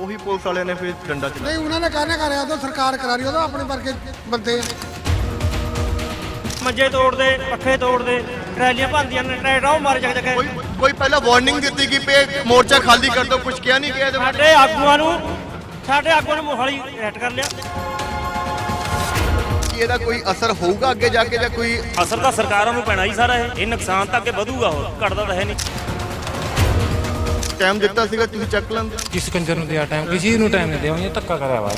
ਉਹੀ ਪੁਲਿਸ ਵਾਲਿਆਂ ਨੇ ਫਿਰ ਡੰਡਾ ਚਲਾਇਆ ਨਹੀਂ ਉਹਨਾਂ ਨੇ ਕਹਿਣਾ ਕਰਿਆ? ਤਾਂ ਸਰਕਾਰ ਕਰਾ ਰਹੀ ਉਹਦਾ ਆਪਣੇ ਵਰਗੇ ਬੰਦੇ। ਆ ਮੰਜੇ ਤੋੜਦੇ ਪੱਖੇ ਤੋੜਦੇ ਟਰੈਲੀਆਂ ਭੰਦੀਆਂ ਨੇ ਟਰੈਕਟਰ ਉਹ ਮਾਰੇ ਚੱਕ ਚੱਕ ਕੋਈ ਕੋਈ ਪਹਿਲਾਂ ਵਾਰਨਿੰਗ ਦਿੱਤੀ ਕਿ ਪੇ ਮੋਰਚਾ ਖਾਲੀ ਕਰ ਦਿਓ ਕੁਝ ਕਿਹਾ ਨਹੀਂ ਗਿਆ ਇਹਦੇ ਬਾਰੇ? ਸਾਡੇ ਆਗੂਆਂ ਨੂੰ ਸਾਡੇ ਆਗੂਆਂ ਨੇ ਮੋਹਾਲੀ ਰੈਟ ਕਰ ਲਿਆ। ਕੀ ਇਹਦਾ ਕੋਈ ਅਸਰ ਹੋਊਗਾ ਅੱਗੇ ਜਾ ਕੇ ਜਾਂ ਕੋਈ ਅਸਰ ਤਾਂ ਸਰਕਾਰਾਂ ਨੂੰ ਪੈਣਾ ਹੀ ਸਾਰਾ ਇਹ। ਇਹ ਨੁਕਸਾਨ ਤਾਂ ਅੱਗੇ ਵਧੂਗਾ ਹੋਰ ਘਟਦਾ ਤਾਂ ਹੈ ਨਹੀਂ। ਟਾਈਮ ਦਿੱਤਾ ਸੀਗਾ ਤੁਸੀਂ ਚੱਕ ਲੈਂਦੇ ਕਿਸ ਕੰਜਰ ਨੂੰ ਦਿਆ ਟਾਈਮ ਕਿਸੇ ਨੂੰ ਟਾਈਮ ਨਹੀਂ ਦਿਆ ਉਹਨੇ ਧੱਕਾ ਕਰਿਆ ਵਾ।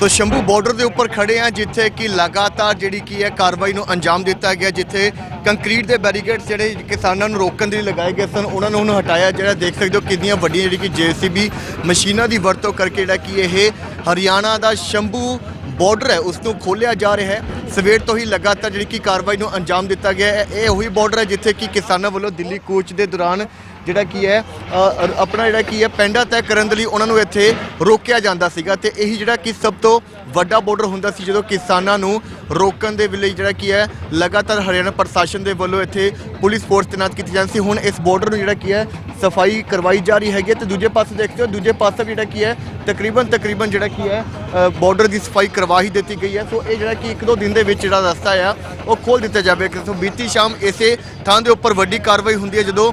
ਤੋ ਸ਼ੰਭੂ ਬਾਰਡਰ ਦੇ ਉੱਪਰ ਖੜੇ ਆ ਜਿੱਥੇ ਕਿ ਲਗਾਤਾਰ ਜਿਹੜੀ ਕੀ ਹੈ ਕਾਰਵਾਈ ਨੂੰ ਅੰਜਾਮ ਦਿੱਤਾ ਗਿਆ ਜਿੱਥੇ ਕੰਕਰੀਟ ਦੇ ਬੈਰੀਕੇਡਸ ਜਿਹੜੇ ਕਿਸਾਨਾਂ ਨੂੰ ਰੋਕਣ ਦੇ ਲਈ ਲਗਾਏ ਗਏ ਸਨ ਉਹਨਾਂ ਨੂੰ ਹੁਣ ਹਟਾਇਆ ਜਿਹੜਾ ਦੇਖ ਸਕਦੇ ਹੋ ਕਿੰਨੀਆਂ ਵੱਡੀਆਂ ਜਿਹੜੀ ਕਿ ਜੀਸੀਬੀ ਮਸ਼ੀਨਾਂ ਦੀ ਵਰਤੋਂ ਕਰਕੇ ਜਿਹੜਾ ਕਿ ਇਹ ਹਰਿਆਣਾ ਦਾ ਸ਼ੰਭੂ ਬਾਰਡਰ ਹੈ, ਉਸ ਨੂੰ ਖੋਲਿਆ ਜਾ ਰਿਹਾ ਹੈ। ਸਵੇਰ ਤੋਂ ਹੀ ਲਗਾਤਾਰ ਜਿਹੜੀ ਕਿ ਕਾਰਵਾਈ ਨੂੰ ਅੰਜਾਮ ਦਿੱਤਾ ਗਿਆ ਹੈ। ਇਹ ਉਹੀ ਬਾਰਡਰ ਹੈ ਜਿੱਥੇ ਕਿ ਕਿਸਾਨਾਂ ਵੱਲੋਂ ਦਿੱਲੀ ਕੂਚ ਦੇ ਦੌਰਾਨ ਜਿਹੜਾ ਕੀ ਹੈ ਆਪਣਾ ਜਿਹੜਾ ਕੀ ਹੈ, ਪੈਂਡਾ ਤੈਅ ਕਰਨ ਦੇ ਲਈ ਉਹਨਾਂ ਨੂੰ ਇੱਥੇ ਰੋਕਿਆ ਜਾਂਦਾ ਸੀਗਾ ਤੇ ਇਹੀ ਜਿਹੜਾ ਕਿ ਸਭ ਤੋਂ ਵੱਡਾ ਬਾਰਡਰ ਹੁੰਦਾ ਸੀ ਜਦੋਂ ਕਿਸਾਨਾਂ ਨੂੰ ਰੋਕਣ ਦੇ ਲਈ ਜਿਹੜਾ ਕੀ ਹੈ, ਲਗਾਤਾਰ ਹਰਿਆਣਾ ਪ੍ਰਸ਼ਾਸਨ ਦੇ ਵੱਲੋਂ ਇੱਥੇ ਪੁਲਿਸ ਫੋਰਸ ਤੈਨਾਤ ਕੀਤੀ ਜਾਂਦੀ ਸੀ। ਹੁਣ ਇਸ ਬਾਰਡਰ ਨੂੰ ਜਿਹੜਾ ਕੀ ਹੈ ਸਫ਼ਾਈ ਕਰਵਾਈ ਜਾ ਰਹੀ ਹੈਗੀ ਹੈ ਤੇ ਦੂਜੇ ਪਾਸੇ ਦੇਖਦੇ ਹੋ, ਦੂਜੇ ਪਾਸੇ ਵੀ ਜਿਹੜਾ ਕੀ ਹੈ, ਤਕਰੀਬਨ ਤਕਰੀਬਨ ਜਿਹੜਾ ਕੀ ਹੈ ਬਾਰਡਰ ਦੀ ਸਫ਼ਾਈ ਕਰਵਾ ਹੀ ਦਿੱਤੀ ਗਈ ਹੈ। ਸੋ ਇਹ ਜਿਹੜਾ ਕਿ ਇੱਕ ਦੋ ਦਿਨ ਦੇ ਵਿੱਚ ਜਿਹੜਾ ਰਸਤਾ ਆ, ਉਹ ਖੋਲ ਦਿੱਤਾ ਜਾਵੇ। ਸੋ ਬੀਤੀ ਸ਼ਾਮ ਇਸੇ ਥਾਂ ਦੇ ਉੱਪਰ ਵੱਡੀ ਕਾਰਵਾਈ ਹੁੰਦੀ ਹੈ, ਜਦੋਂ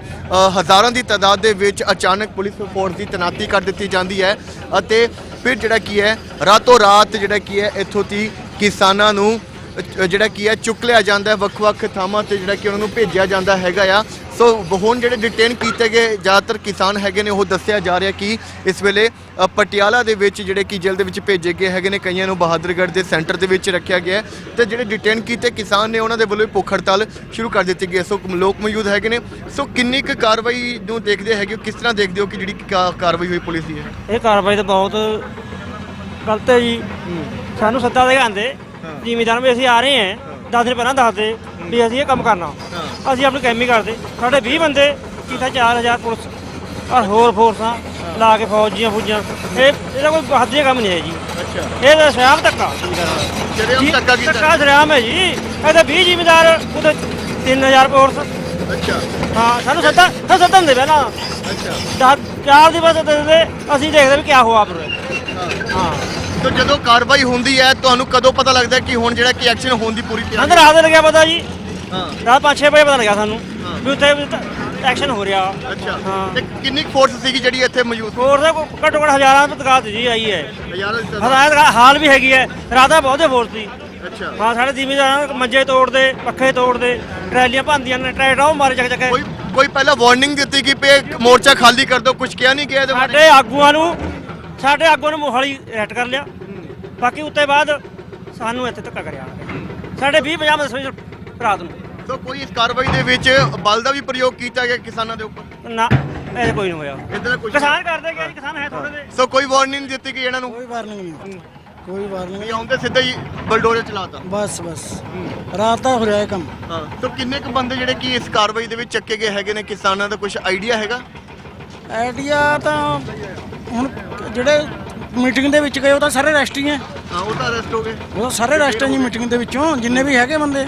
ਹਜ਼ਾਰਾਂ ਦੀ ਤਾਦਾਦ ਦੇ ਵਿੱਚ ਅਚਾਨਕ ਪੁਲਿਸ ਫੋਰਸ ਦੀ ਤੈਨਾਤੀ ਕਰ ਦਿੱਤੀ ਜਾਂਦੀ ਹੈ ਅਤੇ ਫਿਰ ਜਿਹੜਾ ਕੀ ਹੈ, ਰਾਤੋਂ ਰਾਤ ਜਿਹੜਾ ਕੀ ਹੈ, ਇੱਥੋਂ ਦੀ ਕਿਸਾਨਾਂ ਨੂੰ ਜਿਹੜਾ ਕੀ ਹੈ, ਚੁੱਕ ਲਿਆ ਜਾਂਦਾ ਹੈ ਵੱਖ-ਵੱਖ ਥਾਵਾਂ ਤੇ ਜਿਹੜਾ ਕਿ ਉਹਨਾਂ ਨੂੰ ਭੇਜਿਆ ਜਾਂਦਾ ਹੈਗਾ ਆ। ਸੋ ਹੁਣ ਜਿਹੜੇ ਡਿਟੇਨ ਕੀਤੇ ਗਏ ਜ਼ਿਆਦਾਤਰ ਕਿਸਾਨ ਹੈਗੇ ਨੇ, ਉਹ ਦੱਸਿਆ ਜਾ ਰਿਹਾ ਕਿ ਇਸ ਵੇਲੇ ਪਟਿਆਲਾ ਦੇ ਵਿੱਚ ਜਿਹੜੇ ਕਿ ਜੇਲ੍ਹ ਦੇ ਵਿੱਚ ਭੇਜੇ ਗਏ ਹੈਗੇ ਨੇ, ਕਈਆਂ ਨੂੰ ਬਹਾਦਰਗੜ੍ਹ ਦੇ ਸੈਂਟਰ ਦੇ ਵਿੱਚ ਰੱਖਿਆ ਗਿਆ ਹੈ ਤੇ ਜਿਹੜੇ ਡਿਟੇਨ ਕੀਤੇ ਕਿਸਾਨ ਨੇ, ਉਹਨਾਂ ਦੇ ਵੱਲੋਂ ਭੁੱਖ ਹੜਤਾਲ ਸ਼ੁਰੂ ਕਰ ਦਿੱਤੀ ਗਈ ਹੈ। ਸੋ ਲੋਕ ਮੌਜੂਦ ਹੈਗੇ ਨੇ। ਸੋ ਕਿੰਨੀ ਕੁ ਕਾਰਵਾਈ ਨੂੰ ਦੇਖਦੇ ਹੈਗੇ ਕਿਸ ਤਰ੍ਹਾਂ ਦੇਖਦੇ ਹੋ ਕਿ ਜਿਹੜੀ ਕਾਰਵਾਈ ਹੋਈ ਪੁਲਿਸ ਦੀ ਹੈ? ਇਹ ਕਾਰਵਾਈ ਤਾਂ ਬਹੁਤ ਗਲਤ ਹੈ ਜੀ। ਸਾਨੂੰ ਸੱਤਾ ਦੇ ਆਂਦੇ ਜ਼ਿਮੀਦਾਰ ਵੀ ਅਸੀਂ ਆ ਰਹੇ ਹਾਂ 10 ਦਿਨ ਪਹਿਲਾਂ ਦੱਸਦੇ ਵੀ ਅਸੀਂ ਇਹ ਕੰਮ ਕਰਨਾ। ਅਸੀਂ ਆਪਣੀ ਕੈਮੀ ਕਰਦੇ। ਸਾਡੇ 20 ਬੰਦੇ ਕੀਤਾ 4000 ਪੁਲਿਸ ਔਰ ਹੋਰ ਫੋਰਸਾਂ ਲਾ ਕੇ ਫੌਜੀਆਂ ਫੌਜੀਆਂ। ਇਹ ਇਹਦਾ ਕੋਈ ਹੱਦ ਦੀ ਕੰਮ ਨਹੀਂ ਹੈ ਜੀ। ਅੱਛਾ। ਇਹ ਤਾਂ ਸ਼ਰਾਬ ਧੱਕਾ। ਜਿਹੜੇ ਧੱਕਾ ਕੀਤਾ। ਧੱਕਾ ਹੈ ਜੀ। ਇਹ ਤਾਂ 20 ਜ਼ਿਮੀਦਾਰ ਉਹਦੇ 3000 ਫੋਰਸ ਅੱਛਾ। ਹਾਂ ਸਾਨੂੰ ਸੱਦਾ ਤਾਂ ਸੱਦਾ ਹੁੰਦੇ ਪਹਿਲਾਂ। ਅੱਛਾ। ਚਾਰ ਦਿਵਸ ਦੇ ਦਿੰਦੇ ਅਸੀਂ ਦੇਖਦੇ ਵੀ ਕੀ ਹੋਆ ਫਿਰ ਹਾਂ। ਤੋ ਜਦੋਂ ਕਾਰਵਾਈ ਹੁੰਦੀ ਹੈ ਤੁਹਾਨੂੰ ਕਦੋਂ ਪਤਾ ਲੱਗਦਾ ਕਿ ਹੁਣ ਜਿਹੜਾ ਕਿ ਐਕਸ਼ਨ ਹੋਣ ਦੀ ਪੂਰੀ ਤਿਆਰੀ ਅੰਦਰ ਰਾਤ ਦੇ ਲੱਗਿਆ ਪਤਾ ਜੀ। ਹਾਂ। ਰਾਤ 5-6 ਵਜੇ ਪਤਾ ਲੱਗਿਆ ਸਾਨੂੰ ਵੀ ਉੱਥੇ ਐਕਸ਼ਨ ਹੋ ਰਿਹਾ। ਅੱਛਾ। ਤੇ ਕਿੰਨੀ ਫੋਰਸ ਸੀਗੀ ਜਿਹੜੀ ਇੱਥੇ ਮੌਜੂਦ ਹੋਰ ਦਾ ਘੱਟੋ ਘੱਟ ਹਜ਼ਾਰਾਂ ਦੀ ਤਕਾਤ ਜੀ ਆਈ ਹੈ। ਹਜ਼ਾਰਾਂ ਦੀ ਦੀ ਹਾਲ ਵੀ ਹੈਗੀ ਹੈ। ਰਾਤਾ ਬਹੁਤੇ ਫੋਰਸ ਸੀ। ਅੱਛਾ। ਹਾਂ ਸਾਡੇ ਜ਼ਿਮੀਦਾਰਾਂ ਮੰਜੇ ਤੋੜਦੇ ਪੱਖੇ ਤੋੜਦੇ ਟਰੈਲੀਆਂ ਭੰਦੀਆਂ ਨੇ ਟਰੈਕਟਰ ਉਹ ਮਾਰੇ ਚੱਕ ਚੱਕ ਕੋਈ ਕੋਈ ਪਹਿਲਾਂ ਵਾਰਨਿੰਗ ਦਿੱਤੀ ਕਿ ਪੇ ਮੋਰਚਾ ਖਾਲੀ ਕਰ ਦਿਓ ਕੁਝ ਕਿਹਾ ਨਹੀਂ ਗਿਆ ਸਾਡੇ ਆਗੂਆਂ ਨੂੰ ਸਾਡੇ ਆਗੂਆਂ ਨੂੰ ਮੋਹਾਲੀ ਰੈਟ ਕਰ ਲਿਆ। ਬਾਕੀ ਉੱਤੇ ਬਾਅਦ ਸਾਨੂੰ ਇੱਥੇ ਧੱਕਾ ਕਰਿਆ ਸਾਡੇ 20 50 ਮਸਲੇ ਰਾਤ ਨੂੰ। ਸੋ ਕੋਈ ਇਸ ਕਾਰਵਾਈ ਦੇ ਵਿੱਚ ਬਲ ਦਾ ਵੀ ਪ੍ਰਯੋਗ ਕੀਤਾ ਗਿਆ ਕਿਸਾਨਾਂ ਦੇ ਉੱਪਰ? ਨਾ ਇਹ ਕੋਈ ਨਹੀਂ ਹੋਇਆ। ਇਦਾਂ ਕੁਝ ਕਿਸਾਨ ਕਰਦੇ ਕਿ ਕਿਸਾਨ ਹੈ ਥੋੜੇ ਦੇ ਸੋ ਕੋਈ ਵਾਰਨਿੰਗ ਨਹੀਂ ਦਿੱਤੀ ਗਈ ਇਹਨਾਂ ਨੂੰ ਕੋਈ ਵਾਰਨਿੰਗ ਨਹੀਂ ਕੋਈ ਵਾਰਨਿੰਗ ਵੀ ਆਉਂਦੇ ਸਿੱਧਾ ਹੀ ਬਲਡੋਜ਼ਰ ਚਲਾਤਾ। ਬਸ ਬਸ। ਰਾਤ ਦਾ ਹੋ ਰਿਹਾ ਇਹ ਕੰਮ। ਹਾਂ ਸੋ ਕਿੰਨੇ ਕੁ ਬੰਦੇ ਜਿਹੜੇ ਕਿ ਇਸ ਕਾਰਵਾਈ ਦੇ ਵਿੱਚ ਚੱਕੇ ਗਏ ਹੈਗੇ ਨੇ? ਕਿਸਾਨਾਂ ਦਾ ਕੁਝ ਆਈਡੀਆ ਹੈਗਾ? ਆਈਡੀਆ ਤਾਂ ਹੁਣ ਜਿਹੜੇ ਮੀਟਿੰਗ ਦੇ ਵਿੱਚ ਗਏ ਉਹ ਤਾਂ ਸਾਰੇ ਰੈਸਟ ਹੀ ਹੈ। ਹਾਂ ਉਹ ਤਾਂ ਅਰੈਸਟ ਹੋ ਗਏ। ਉਹ ਤਾਂ ਸਾਰੇ ਰੈਸਟ ਹੈ ਜੀ ਮੀਟਿੰਗ ਦੇ ਵਿੱਚੋਂ ਜਿੰਨੇ ਵੀ ਹੈਗੇ ਬੰਦੇ।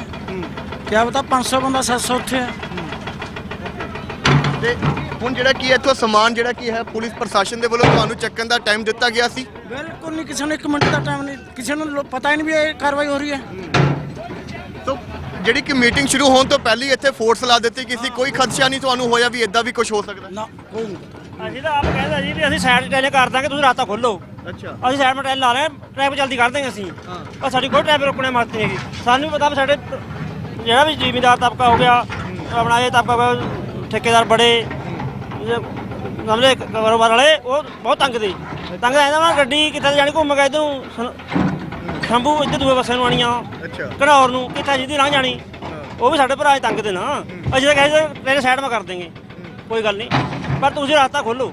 ਕਿਆ ਪਤਾ 500 ਬੰਦਾ 700 ਉੱਥੇ ਹੈ। ਤੇ ਹੁਣ ਜਿਹੜਾ ਕੀ ਹੈ ਇੱਥੋਂ ਸਮਾਨ ਜਿਹੜਾ ਕੀ ਹੈ ਪੁਲਿਸ ਪ੍ਰਸ਼ਾਸਨ ਦੇ ਵੱਲੋਂ ਤੁਹਾਨੂੰ ਚੱਕਣ ਦਾ ਟਾਈਮ ਦਿੱਤਾ ਗਿਆ ਸੀ? ਬਿਲਕੁਲ ਨਹੀਂ ਕਿਸੇ ਨੂੰ 1 ਮਿੰਟ ਦਾ ਟਾਈਮ ਨਹੀਂ ਕਿਸੇ ਨੂੰ ਲੋ- ਪਤਾ ਹੀ ਨਹੀਂ ਵੀ ਇਹ ਕਾਰਵਾਈ ਹੋ ਰਹੀ ਹੈ। ਸੋ ਜਿਹੜੀ ਕਿ ਮੀਟਿੰਗ ਸ਼ੁਰੂ ਹੋਣ ਤੋਂ ਪਹਿਲਾਂ ਹੀ ਇੱਥੇ ਫੋਰਸ ਲਾ ਦਿੱਤੀ ਗਈ ਸੀ। ਕੋਈ ਖਦਸ਼ਾ ਨਹੀਂ ਤੁਹਾਨੂੰ ਹੋਇਆ ਵੀ ਇਦਾਂ ਵੀ ਕੁਝ ਹੋ ਸਕਦਾ? ਨਾ ਕੋਈ ਨਹੀਂ ਅਸੀਂ ਤਾਂ ਆਪ ਕਹਿੰਦਾ ਜੀ ਵੀ ਅਸੀਂ ਸਾਈਡ ਟੈਲੇ ਕਰ ਦਾਂਗੇ ਤੁਸੀਂ ਰਾਤਾਂ ਖੋਲੋ ਅੱਛਾ। ਅਸੀਂ ਸਾਈਡ ਮੇ ਟੈਲ ਲਾ ਲੈ ਟ੍ਰੈਫਿਕ ਜਲਦੀ ਕਰ ਦਾਂਗੇ ਅਸੀਂ। ਪਰ ਸਾਡੀ ਕੋਈ ਟ੍ਰੈਫਿਕ ਰੁਕਣੇ ਮਰਦੀ ਨਹੀਂ ਹੈਗੀ। ਸਾਨੂੰ ਵੀ ਪਤਾ ਵੀ ਸਾਡੇ ਜਿਹੜਾ ਵੀ ਜ਼ਿਮੀਦਾਰ ਤਬਕਾ ਹੋ ਗਿਆ ਆਪਣਾ ਇਹ ਤਬਕਾ ਹੋ ਗਿਆ ਠੇਕੇਦਾਰ ਬੜੇ ਸਮਝੇ ਕਾਰੋਬਾਰ ਵਾਲੇ ਉਹ ਬਹੁਤ ਤੰਗ ਦੇ ਤੰਗ ਆਇਆ ਨਾ ਗੱਡੀ ਕਿੱਥੇ ਜਾਣੀ ਘੁੰਮ ਕੇ ਇਦੋਂ ਸ਼ੰਭੂ ਇੱਧਰ ਦੂਏ ਪਾਸੇ ਨੂੰ ਆਣੀਆਂ ਅੱਛਾ। ਘਨੌਰ ਨੂੰ ਕਿੱਥੇ ਜਿੱਦੀ ਲੰਘ ਜਾਣੀ। ਉਹ ਵੀ ਸਾਡੇ ਭਰਾ ਤੰਗ ਦੇ ਨਾ। ਅਸੀਂ ਤਾਂ ਕਹਿੰਦੇ ਤੇਰੇ ਸਾਈਡ ਮਾ ਕਰ ਦੇਂਗੇ ਕੋਈ ਗੱਲ ਨਹੀਂ। ਪਰ ਤੁਸੀਂ ਰਸਤਾ ਖੋਲੋ